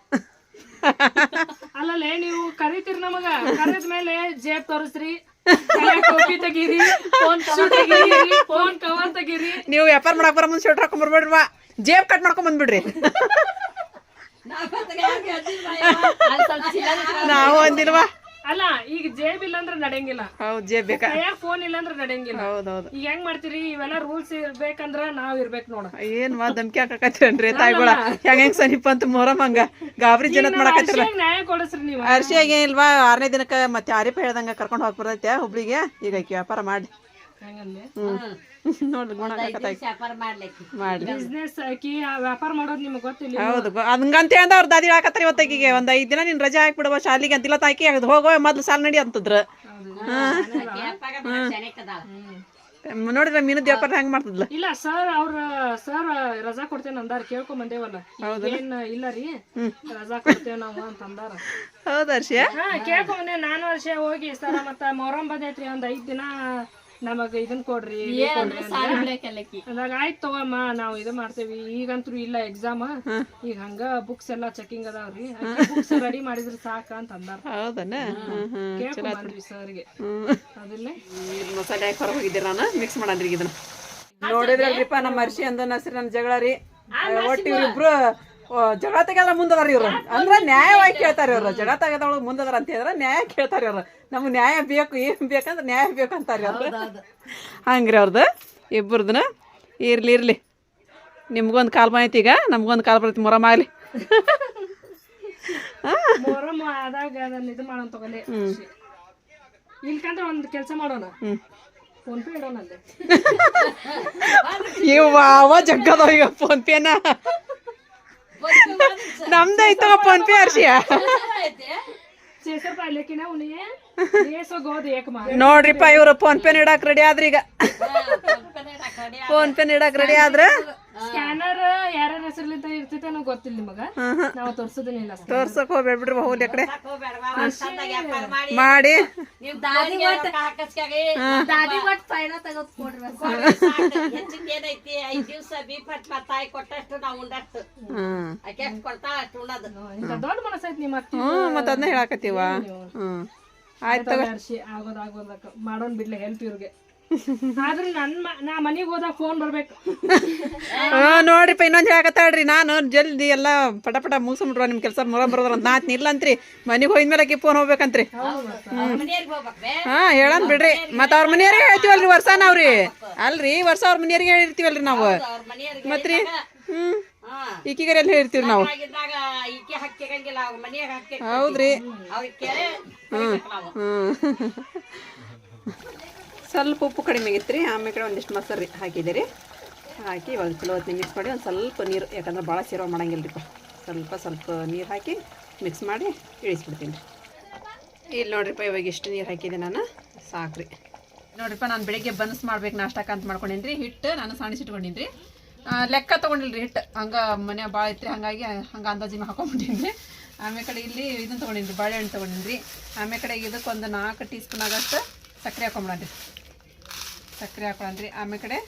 Speaker 3: ಅಲ್ಲಲ್ಲೇ ನೀವು ಕರಿತೀರಿ ನಮಗ. ಕರೆದ ಮೇಲೆ ಜೇಬ್ ತೋರಿಸ್ರಿ. ಟೋಪಿ ತೆಗೀರಿ ಫೋನ್ ತೆಗೀರಿ ಫೋನ್ ಕವರ್ ತೆಗೀರಿ.
Speaker 1: ನೀವು ವ್ಯಾಪಾರ ಮಾಡಕ್ ಬರ ಮುಂದೆ ಶರ್ಟ್ ಹಾಕೊಂಡ್ ಬರ್ಬೇಡ್ರಿ ವಾ. ಜೇಬ್ ಕಟ್ ಮಾಡ್ಕೊಂಡ್ ಬಂದ್ಬಿಡ್ರಿ. ನಾವು ಅಂದಿಲ್ವಾ?
Speaker 3: ಅಲ್ಲ ಈಗ ಜೇಬ್ ಇಲ್ಲ ಅಂದ್ರೆ ನಡೆಯಂಗಿಲ್ಲ.
Speaker 1: ಹೌದ್ ಜೇಬ್ ಬೇಕಾ?
Speaker 3: ಕೈಯಾಗ ಫೋನ್ ಇಲ್ಲ ಅಂದ್ರೆ ನಡೆಯಂಗಿಲ್ಲ.
Speaker 1: ಹೌದೌದು.
Speaker 3: ಈಗ ಹೆಂಗ್ ಮಾಡ್ತೀರಿ? ಇವೆಲ್ಲ ರೂಲ್ಸ್ ಇರ್ಬೇಕಂದ್ರ ನಾವ್ ಇರ್ಬೇಕು ನೋಡ.
Speaker 1: ಏನ್ ಮಾ ಧಮ್ಕಿ ಹಾಕಕತ್ತೀರನ್ರಿ? ತಾಯಿಗಳ ಹೆಂಗ ಹೆಂಗ್ ಸಮೀಪ ಅಂತ ಮೊರಂ ಹಂಗ. ಗಾಬರಿ ಜನತ್ ಮಾಡಕತ್ತಿರಲ್ಲ.
Speaker 3: ನ್ಯಾಯ ಕೊಡಸ್ರಿ ನೀವು.
Speaker 1: ಅರ್ಶಿಯಾಗ ಇಲ್ವಾ? ಆರನೇ ದಿನಕ್ಕ ಮತ್ತೆ ಆರಿಪ ಹೇಳ್ದಂಗ ಕರ್ಕೊಂಡು ಹೋಗ್ಬರ್ತೈತೆ ಹುಬ್ಳಿಗೆ. ಈಗ ವ್ಯಾಪಾರ ಮಾಡಿ ನೋಡ್ರಿ
Speaker 3: ಬಿಸ್ನೆಸ್ ಆಕಿ ವ್ಯಾಪಾರ ಮಾಡೋದು ನಿಮ್ಗೆ ಗೊತ್ತಿಲ್ಲ
Speaker 1: ಹೌದು ಹಂಗಂತ ಅಂದ ಅವ್ರ ದಾದಿ ಹಾಕತ್ತಾರ ಇವತ್ತಾಕಿಗೆ. ಒಂದ್ ಐದ್ ದಿನ ನೀನ್ ರಜೆ ಹಾಕ್ಬಿಡುವ ಶಾಲಿಗೆ ಅಂತಿಲ್ಲ ತಾಕಿ ಅದು ಹೋಗೋ ಮೊದ್ಲು ಸಾಲ ನಡಿ ಅಂತದ್ರ. ನೋಡಿದ್ರೆ ಮೀನದ ವ್ಯಾಪಾರ ಹೆಂಗ್ ಮಾಡ್ತಿದ್ಲ?
Speaker 3: ಇಲ್ಲ ಸರ್ ಅವ್ರ ಸರ್ ರಜಾ ಕೊಡ್ತೇನೆ ಅಂದಾರ ಕೇಳ್ಕೊಂಡ್ ಬಂದೇವಲ್ಲ. ಏನ್ ಇಲ್ಲ ರೀ. ರಜಾ ಕೊಡ್ತೇವ್ ನಾವು ಅಂತ ಅಂದಾರ.
Speaker 1: ಹೌದಾ
Speaker 3: ಕೇಳ್ಕೊಂಡ್ ಬಂದೆ. ನಾನು ವರ್ಷ ಹೋಗಿ ಸರ ಮತ್ತ ಮೊಹರಂ ಬಂದೈತ್ರಿ ಒಂದ್ ಐದ್ ದಿನ ನಮಗ ಇದನ್ ಕೊಡ್ರಿ. ಅಂದಾಗ ಆಯ್ತು ತಗೋಮ್ಮ ನಾವು ಇದು ಮಾಡ್ತೇವಿ. ಈಗಂತೂ ಇಲ್ಲ ಎಕ್ಸಾಮ್ ಈಗ ಹಂಗ ಬುಕ್ಸ್ ಎಲ್ಲಾ ಚೆಕಿಂಗ್ ಅದಾವ್ರಿ. ಬುಕ್ಸ್ ರೆಡಿ ಮಾಡಿದ್ರೆ ಸಾಕ ಅಂತ ಅಂದಾರ.
Speaker 1: ಹ್ಮ್
Speaker 3: ಸರ್ಗೆ. ಅದಿಲ್ಲ.
Speaker 1: ಇದ್ ಮಸಾಲೆ ಹಾಕಿ ಹೊರಗೆ ಹೋಗಿದ್ದೀರ ನಾನು ಮಿಕ್ಸ್ ಮಾಡನ್ರಿ ಈಗ ಇದನ್ನ ನೋಡಿದ್ರಲ್ರಿಪ್ಪ ನಮ್ಮ ಅರ್ಶಿ ಅಂದ ನಸ್ರಿ ನನ್ನ ಜಗಳ ರೀ ಒಟ್ಟಿ ಇವ್ರಿಬ್ರು ಜಗಳ ತೆಗೆದ್ರ ಮುಂದದಾರ ಇವ್ರು. ಅಂದ್ರೆ ನ್ಯಾಯವಾಗಿ ಕೇಳ್ತಾರ ಇವ್ರು. ಜಗಳ ತೆಗೆದೊಳಗೆ ಮುಂದದಾರ ಅಂತ ಹೇಳಿದ್ರೆ ನ್ಯಾಯ ಕೇಳ್ತಾರ ಇವ್ರು. ನಮ್ಗೆ ನ್ಯಾಯ ಬೇಕು ಏನ್ ಬೇಕಂದ್ರೆ ನ್ಯಾಯ ಬೇಕು ಅಂತಾರೆ ಅವ್ರು ಹಂಗ್ರಿ ಅವ್ರದ್ದು ಇಬ್ಬರದನ್ನ ಇರ್ಲಿ ಇರ್ಲಿ. ನಿಮ್ಗೊಂದು ಕಾಲ್ ಬಂದೈತಿ ಈಗ ನಮ್ಗೊಂದು ಕಾಲ್ ಬರ್ತೈತಿ ಮೊರಮ್ ಆಗ್ಲಿ.
Speaker 3: ಆದಾಗ ಅದನ್ನ ಇದು ಮಾಡೋಣ ತಗೊಲೆ ಇಲ್ಕಂದ್ರೆ ಒಂದ್ ಕೆಲಸ ಮಾಡೋಣ. ಫೋನ್ ಪೇ ಇಡೋಣ ಅಲ್ಲೇ.
Speaker 1: ಇವ ಜಗ್ಗದ ಈಗ ಫೋನ್ ಪೇನ. ನಮ್ದೈತ ಫೋನ್ ಪೇ
Speaker 3: ಅರ್ಷಿಯ
Speaker 1: ನೋಡ್ರಿಪ್ಪ ಇವ್ರು ಫೋನ್ ಪೇ ನೀಡಕ್ ರೆಡಿ ಆದ್ರ ಈಗ. ಫೋನ್ ಪೇ ನೀಡಕ್ ರೆಡಿ ಆದ್ರ?
Speaker 3: ಸ್ಕ್ಯಾನರ್ ಯಾರ ಹೆಸರು ಇರ್ತೈತೆ ಗೊತ್ತಿಲ್ಲ ನಿಮಗ. ನಾವು ತೋರ್ಸೋದಿಲ್ಲ
Speaker 1: ತೋರ್ಸಕ್ ಹೋಗ್ಬೇಡ ಬಿಡ್ರಿ ಹೋಗ್ಲಿ ಕಡೆ. ಮಾಡಿ.
Speaker 2: ದಾದಿ ಒಟ್ಟು ದಾದಿ ಒಟ್ಟು ಪೈಲ ತಗೋದ್ ಕೊಡ್ರಿ
Speaker 4: ಏನೈತಿ? ಐದ್ ದಿವ್ಸ ಬೀಪಟ್ ಮತ್ತ ತಾಯಿ ಕೊಟ್ಟಷ್ಟು ನಾವು ಉಂಡಷ್ಟು ಅಷ್ಟ್ ಕೊಡ್ತಾ ಅಷ್ಟು ಉಣ್ಣದು.
Speaker 3: ದೊಡ್ಡ ಮನಸ್ಸೈತಿ ನಿಮ್ಮ ಅತ್ತಿ.
Speaker 1: ಹ್ಮ್ ಮತ್ತ ಅದನ್ನ ಹೇಳಾಕತ್ತೀವ. ಹ್ಮ್. ಆಯ್ತು
Speaker 3: ಹರ್ಷಿ ಆಗೋದ್ ಆಗೋದಕ್ಕ ಮಾಡೋಣ ಬಿಡ್ಲಿ ಹೆಲ್ಪ್ ಇವ್ರಿಗೆ. ಆದ್ರೆ ನನ್ ಮ- ನಾ ಮನೆಗೆ ಹೋದಾಗ ಫೋನ್ ಬರ್ಬೇಕು.
Speaker 1: ಹಾ ನೋಡ್ರಿಪ್ಪ ಇನ್ನೊಂದ್ ಹೇಳಕತ್ತಾಳ್ರಿ ನಾನು ಜಲ್ದಿ ಎಲ್ಲ ಪಟ ಪಟ ಮುಗಿಸ್ಬಿಟ್ರ, ನಿಮ್ ಕೆಲಸ ಮೊರ ಬರೋದ್ರ ಅಂತ. ನಾತ್ ನಿಲ್ಲಂತ್ರಿ ಮನಿಗ್ ಹೋಗಿದ್ಮೇಲೆ ಆಕಿ ಫೋನ್ ಹೋಗ್ಬೇಕಂತ್ರಿ. ಹಾ, ಹೇಳನ್ ಬಿಡ್ರಿ. ಮತ್ತೆ ಅವ್ರ ಮನೆಯವ್ರಿಗೆ ಹೇಳ್ತೀವಲ್ರಿ ವರ್ಷ ನಾವ್ರಿ. ಅಲ್ರಿ ವರ್ಷ ಅವ್ರ ಮನೆಯವ್ರಿಗೆ ಹೇಳಿರ್ತೀವಲ್ರಿ ನಾವು. ಮತ್ರಿ? ಹ್ಮ್. ಈಕಿಗರ ಎಲ್ಲ ಹೇಳ್ತೀವಿ ನಾವು. ಹೌದ್ರಿ.
Speaker 4: ಹ್ಮ್.
Speaker 1: ಹ್ಮ್. ಸ್ವಲ್ಪ ಉಪ್ಪು ಕಡಿಮೆ ಆಗಿತ್ತು ರೀ ಆಮೇಲೆ ಕಡೆ ಒಂದಿಷ್ಟು ಮೊಸರು ಹಾಕಿದ್ದೀರಿ. ಹಾಕಿ ಇವಾಗ ಚಲೋ ಹೊತ್ತಿನ ಮಿಕ್ಸ್ ಮಾಡಿ, ಒಂದು ಸ್ವಲ್ಪ ನೀರು, ಯಾಕಂದ್ರೆ ಭಾಳ ಸೇರೋ ಮಾಡಂಗಿಲ್ಲ ರೀ ಸ್ವಲ್ಪ ಸ್ವಲ್ಪ ನೀರು ಹಾಕಿ ಮಿಕ್ಸ್ ಮಾಡಿ ಇಳಿಸ್ಬಿಡ್ತೀನಿ. ಇಲ್ಲಿ ನೋಡ್ರಿಪ್ಪ, ಇವಾಗ ಎಷ್ಟು ನೀರು ಹಾಕಿದೆ ನಾನು. ಸಾಕ್ರಿ. ನೋಡ್ರಿಪ್ಪ, ನಾನು ಬೆಳಿಗ್ಗೆ ಬನ್ಸ್ ಮಾಡ್ಬೇಕು ನಾಷ್ಟಕ್ಕೆ ಅಂತ ಮಾಡ್ಕೊಂಡಿನ್ರಿ. ಹಿಟ್ಟು ನಾನು ಸಾಣಿಸಿಟ್ಕೊಂಡಿನ್ರಿ ಲೆಕ್ಕ ತೊಗೊಂಡಿಲ್ರಿ ಹಿಟ್ಟು ಹಂಗೆ ಮನೆ ಭಾಳ ಐತ್ರಿ ಹಂಗಾಗಿ ಹಂಗೆ ಅಂದಾಜಿನ ರೀ ಆಮೇಲೆ ಕಡೆ ಇಲ್ಲಿ ಇದನ್ನು ತೊಗೊಂಡಿನಿ ರೀ ಬಾಳೆಹಣ್ಣು ತೊಗೊಂಡಿನ್ರಿ. ಆಮೇಲೆ ಕಡೆ ಇದಕ್ಕೊಂದು ನಾಲ್ಕು ಟೀ ಸ್ಪೂನ್ ಆಗಷ್ಟು ಸಕ್ಕರೆ ಹಾಕೊಂಬಿಡನ್ರಿ ಸಕ್ಕರೆ ಹಾಕೊಳ್ಳನ್ರಿ ಆಮೇಲೆ ಕಡೆ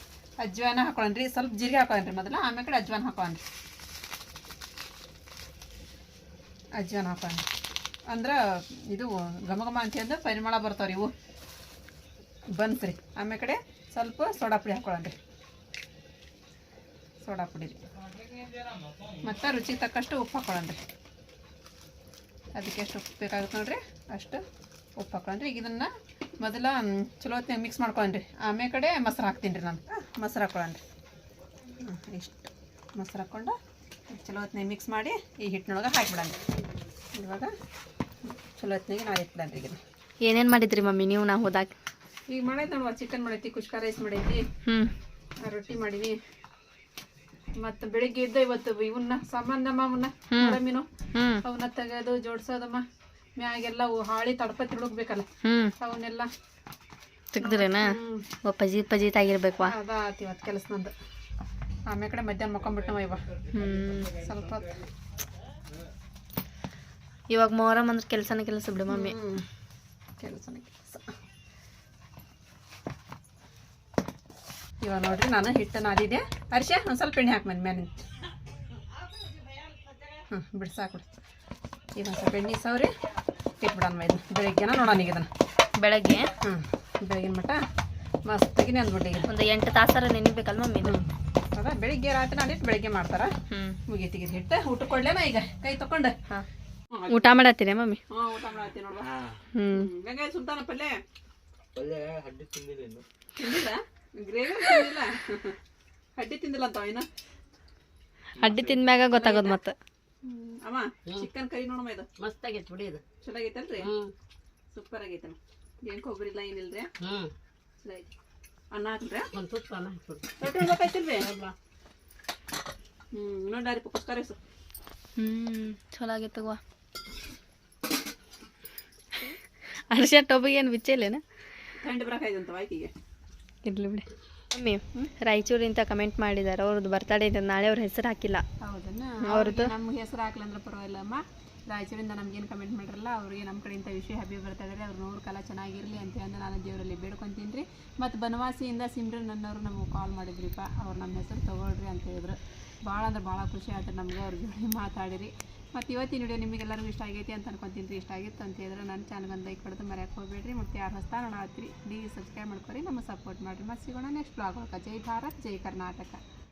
Speaker 1: ಅಜ್ವಾನ ಹಾಕೊಳ್ಳನ್ರಿ ಸ್ವಲ್ಪ ಜೀರಿಗೆ ಹಾಕೊಳ್ಳನ್ರಿ ಮೊದಲು. ಆಮೇಲೆ ಕಡೆ ಅಜ್ವಾನ ಹಾಕೊಳ್ಳನ್ರಿ ಅಜ್ವಾನ ಹಾಕೊಳ್ಳಿ ಅಂದ್ರೆ ಇದು ಘಮ ಘಮ ಅಂತಂದು ಪರಿಮಳ ಬರ್ತಾವ್ರಿ ಇವು. ಬನ್ಸ್ರಿ ಆಮೇಲೆ ಕಡೆ ಸ್ವಲ್ಪ ಸೋಡಾ ಪುಡಿ ಹಾಕೊಳ್ಳನ್ರಿ ಸೋಡಾ ಪುಡಿ ರೀ. ಮತ್ತು ರುಚಿಗೆ ತಕ್ಕಷ್ಟು ಉಪ್ಪು ಹಾಕೊಳ್ಳನ್ರಿ ಅದಕ್ಕೆ ಎಷ್ಟು ಉಪ್ಪು ಬೇಕಾಗುತ್ತೆ ನೋಡ್ರಿ. ಅಷ್ಟು ಉಪ್ಪು ಹಾಕೊಳ್ಳನ್ರಿ ಈಗ ಇದನ್ನು ಮೊದಲ ಚಲೋ ಹೊತ್ತಿನಾಗ ಮಿಕ್ಸ್ ಮಾಡ್ಕೊಳ್ರಿ ಆಮೇಲೆ ಕಡೆ ಮೊಸರು ಹಾಕ್ತೀನಿ ರೀ ನಾನು. ಮೊಸರು ಹಾಕೊಳ್ಳನ್ರಿ ರೀ ಇಷ್ಟು ಮೊಸರು ಹಾಕ್ಕೊಂಡು ಚಲೋ ಹೊತ್ತಿನಾಗ ಮಿಕ್ಸ್ ಮಾಡಿ ಈ ಹಿಟ್ಟಿನೊಳಗೆ ಹಾಕಿಬಿಡೋಣ ಇವಾಗ ಚಲೋ ಹೊತ್ತಿನಾಗೆ ನಾವು ಇಟ್ಬಿಡನ್ರಿ ಈಗ
Speaker 2: ಏನೇನು ಮಾಡಿದ್ರಿ ಮಮ್ಮಿ ನೀವು ನಾ ಹೋದಾಗ?
Speaker 1: ಈಗ ಮಾಡೈತೆ ನೋಡುವ ಚಿಕನ್ ಮಾಡೈತಿ ಕುಷ್ಕ ರೈಸ್ ಮಾಡೈತಿ.
Speaker 2: ಹ್ಞೂ
Speaker 1: ಆ, ರೊಟ್ಟಿ ಮಾಡೀವಿ ಮತ್ತು ಬೆಳಿಗ್ಗೆ ಇದ್ದ ಇವತ್ತು ಇವನ್ನ ಸಾಮಾನ್ಯಮ್ಮ ಅವನ್ನ ಮೀನು ಅವನ್ನ ತೆಗೆದು ಜೋಡ್ಸೋದಮ್ಮ. ಮ್ಯಾಗೆಲ್ಲ ಹಾಳಿ ತಡಪ ತಿರುಗ್ಬೇಕಲ್ಲ
Speaker 2: ಹ್ಞೂ
Speaker 1: ಅವನ್ನೆಲ್ಲ
Speaker 2: ತೆಗ್ದ್ರೇನ? ಪಜಿ ಪಜಿ ತಾಗಿರ್ಬೇಕು
Speaker 1: ಅದ ಆತಿ ಇವತ್ತು ಕೆಲಸ ನಂದು. ಆಮೇಲೆ ಕಡೆ ಮಧ್ಯಾಹ್ನ ಮಕ್ಕೊಂಬಿಟ್ಟವ ಇವ.
Speaker 2: ಹ್ಞೂ
Speaker 1: ಸ್ವಲ್ಪ ಹೊತ್ತು
Speaker 2: ಇವಾಗ ಮೊಹರಂ ಅಂದ್ರೆ ಕೆಲಸನ ಕೆಲಸ ಬಿಡು ಮಮ್ಮಿ.
Speaker 1: ಕೆಲಸನ ಕೆಲಸ. ಇವಾಗ ನೋಡ್ರಿ ನಾನು ಹಿಟ್ಟು ನಾದಿದೆ ಅರಿಶೆ ಒಂದು ಸ್ವಲ್ಪ ಎಣ್ಣೆ ಹಾಕಿ ಮೇಲೆ ಹ್ಞೂ ಬಿಡಿ ಒಂದು ಸ್ವಲ್ಪ ಎಣ್ಣೆ ಸವರಿ ಇಟ್ಬಿಡೋಣ ಮೈದು ಬೆಳಗ್ಗೆನ ನೋಡೋಣ ಈಗ ಇದನ್ನು.
Speaker 2: ಬೆಳಗ್ಗೆ?
Speaker 1: ಹ್ಞೂ ಬೆಳಗಿನ ಮಟ್ಟ ಮಸ್ತಾಗಿ ನೆನ್ಬಿಟ್ಟು ಈಗ.
Speaker 2: ಒಂದು ಎಂಟು ತಾಸರ ನೆನಿಬೇಕಲ್ಲ ಮಮ್ಮಿ ಹೌದಾ
Speaker 1: ಅದ ಬೆಳಿಗ್ಗೆ ರಾತ್ರಿ ನಾಡಿಟ್ಟು ಬೆಳಿಗ್ಗೆ ಮಾಡ್ತಾರ.
Speaker 2: ಹ್ಞೂ
Speaker 1: ಮುಗೀತಿಗೆ ಹಿಟ್ಟು. ಊಟ ಕೊಡ್ಲೇನ ಈಗ? ಕೈ ತಕೊಂಡು.
Speaker 2: ಹಾಂ. ಊಟ ಮಾಡತ್ತೀರ ಮಮ್ಮಿ?
Speaker 1: ಹಾಂ ಊಟ ಮಾಡತ್ತೀನಿ ನೋಡುವ.
Speaker 2: ಹ್ಞೂ
Speaker 1: ಗಂಗಾಯ ಸುಲ್ತಾನ ಪಲ್ಲೆ
Speaker 5: ಪಲ್ಯ ಹಡ್ಡಿ ತಿಂದಿಲ್ಲ
Speaker 1: ತಿಂದಿಲ್ಲ? ಗ್ರೇವಿ ತಿಂದಿಲ್ಲ? ಹಡ್ಡಿ ತಿಂದಿಲ್ಲ ಅಂತ ಏನ
Speaker 2: ಅಡ್ಡಿ ತಿಂದ್ಮ್ಯಾಗ ಗೊತ್ತಾಗೋದು ಮತ್ತೆ.
Speaker 1: ಅಮ್ಮ ಚಿಕನ್ ಕರಿ ನೋಡಮ್ಮ ಇದು.
Speaker 4: ಮಸ್ತ್ ಆಗೈತೆ ಬಿಡಿ ಇದು.
Speaker 1: ಚಲೋ ಆಗೈತಲ್ರಿ
Speaker 4: ಹ್ಮ್.
Speaker 1: ಸೂಪರ್ ಆಗೈತೆ ಏನ್ ಕೊಬ್ಬರಿ ಇಲ್ಲ ಏನಿಲ್ರಿ?
Speaker 4: ಹ್ಮ್.
Speaker 1: ಐತಿ ಅನ್ನ ಹಾಕ್ರಿ
Speaker 4: ಒಂದು ತುಪ್ಪ ಅನ್ನ ಹಾಕ್ಬಿಡು.
Speaker 1: ರೊಟ್ಟಿ ಉಣ್ಬೇಕಾಯ್ತಿಲ್ರಿ ಹ್ಮ್ ನೋಡ್ರಿ ಪುಸ್ಕಾರ ಹ್ಮ್
Speaker 2: ಹ್ಞೂ ಚಲೋ ಆಗೈತೆ ತಗೋ. ಅರ್ಷ ಟೊಬಿಗೆ ಏನು ಬಿಚ್ಚಿಲ್ಲೇನ
Speaker 1: ಥಂಡಿ ಬರಕಾಯ್ತಂತ ಆಯ್ಕಿಗೆ
Speaker 2: ಇರ್ಲಿ ಬಿಡಿ. ಮಮ್ಮಿ ರಾಯಚೂರಿಂದ ಕಮೆಂಟ್ ಮಾಡಿದ್ದಾರೆ ಅವ್ರದ್ದು ಬರ್ತಡೇ ಇದೆ. ನಾಳೆ ಅವ್ರ ಹೆಸರು ಹಾಕಿಲ್ಲ.
Speaker 1: ಹೌದನ್ನ
Speaker 2: ಅವ್ರದ್ದು?
Speaker 1: ನಮ್ಗೆ ಹೆಸರು ಹಾಕ್ಲಂದ್ರೆ ಪರವಾಗಿಲ್ಲ ಅಮ್ಮ. ರಾಯಚೂರಿಂದ ನಮ್ಗೇನು ಕಮೆಂಟ್ ಮಾಡಿರಲ್ಲ ಅವ್ರಿಗೆ ನಮ್ಮ ಕಡೆಯಿಂದ ವಿಷಯ ಹ್ಯಾಪಿ ಬರ್ತಾರೆ ಅವ್ರು ನೂರು ಕಾಲ ಚೆನ್ನಾಗಿರಲಿ ಅಂತ ಹೇಳಿ ನಾನು ದೇವರಲ್ಲಿ ಬೇಡ್ಕೊಂತೀನಿ ರೀ ಮತ್ತು ಬನವಾಸಿಯಿಂದ ಸಿಮ್ರನ್ ನನ್ನವರು ನಮಗೆ ಕಾಲ್ ಮಾಡಿದ್ರಿಪ್ಪ. ಅವ್ರು ನಮ್ಮ ಹೆಸರು ತೊಗೊಳ್ರಿ ಅಂತ ಹೇಳಿದ್ರು. ಭಾಳ ಅಂದ್ರೆ ಭಾಳ ಖುಷಿ ಆಯ್ತು ನಮ್ಗೆ. ಅವ್ರ ಜೋಡಿ ಮಾತಾಡಿರಿ. ಮತ್ತು ಇವತ್ತಿನ ವಿಡಿಯೋ ನಿಮಗೆಲ್ಲರಿಗೂ ಇಷ್ಟ ಆಗೈತಿ ಅಂತ ಅನ್ಕೊತೀನಿ. ರೀ ಇಷ್ಟ ಆಗಿತ್ತು ಅಂತ ಹೇಳಿದ್ರೆ ನನ್ನ ಚಾನಲ್ ಒಂದು ಲೈಕ್ ಕೊಡೋದು ಮರ್ಯಾಕೆ ಹೋಗ್ಬೇಡ್ರಿ. ಮತ್ತು ಯಾರು ಹೊಸ ನೋಡತ್ತೀರಿ ಪ್ಲೀಸ್ ಸಬ್ಸ್ಕ್ರೈಬ್ ಮಾಡ್ಕೊರಿ. ನಮಗೆ ಸಪೋರ್ಟ್ ಮಾಡಿರಿ. ಮತ್ತು ಸಿಗೋಣ ನೆಕ್ಸ್ಟ್ ಬ್ಲಾಗ್ ಜೈ ಭಾರತ್, ಜೈ ಕರ್ನಾಟಕ.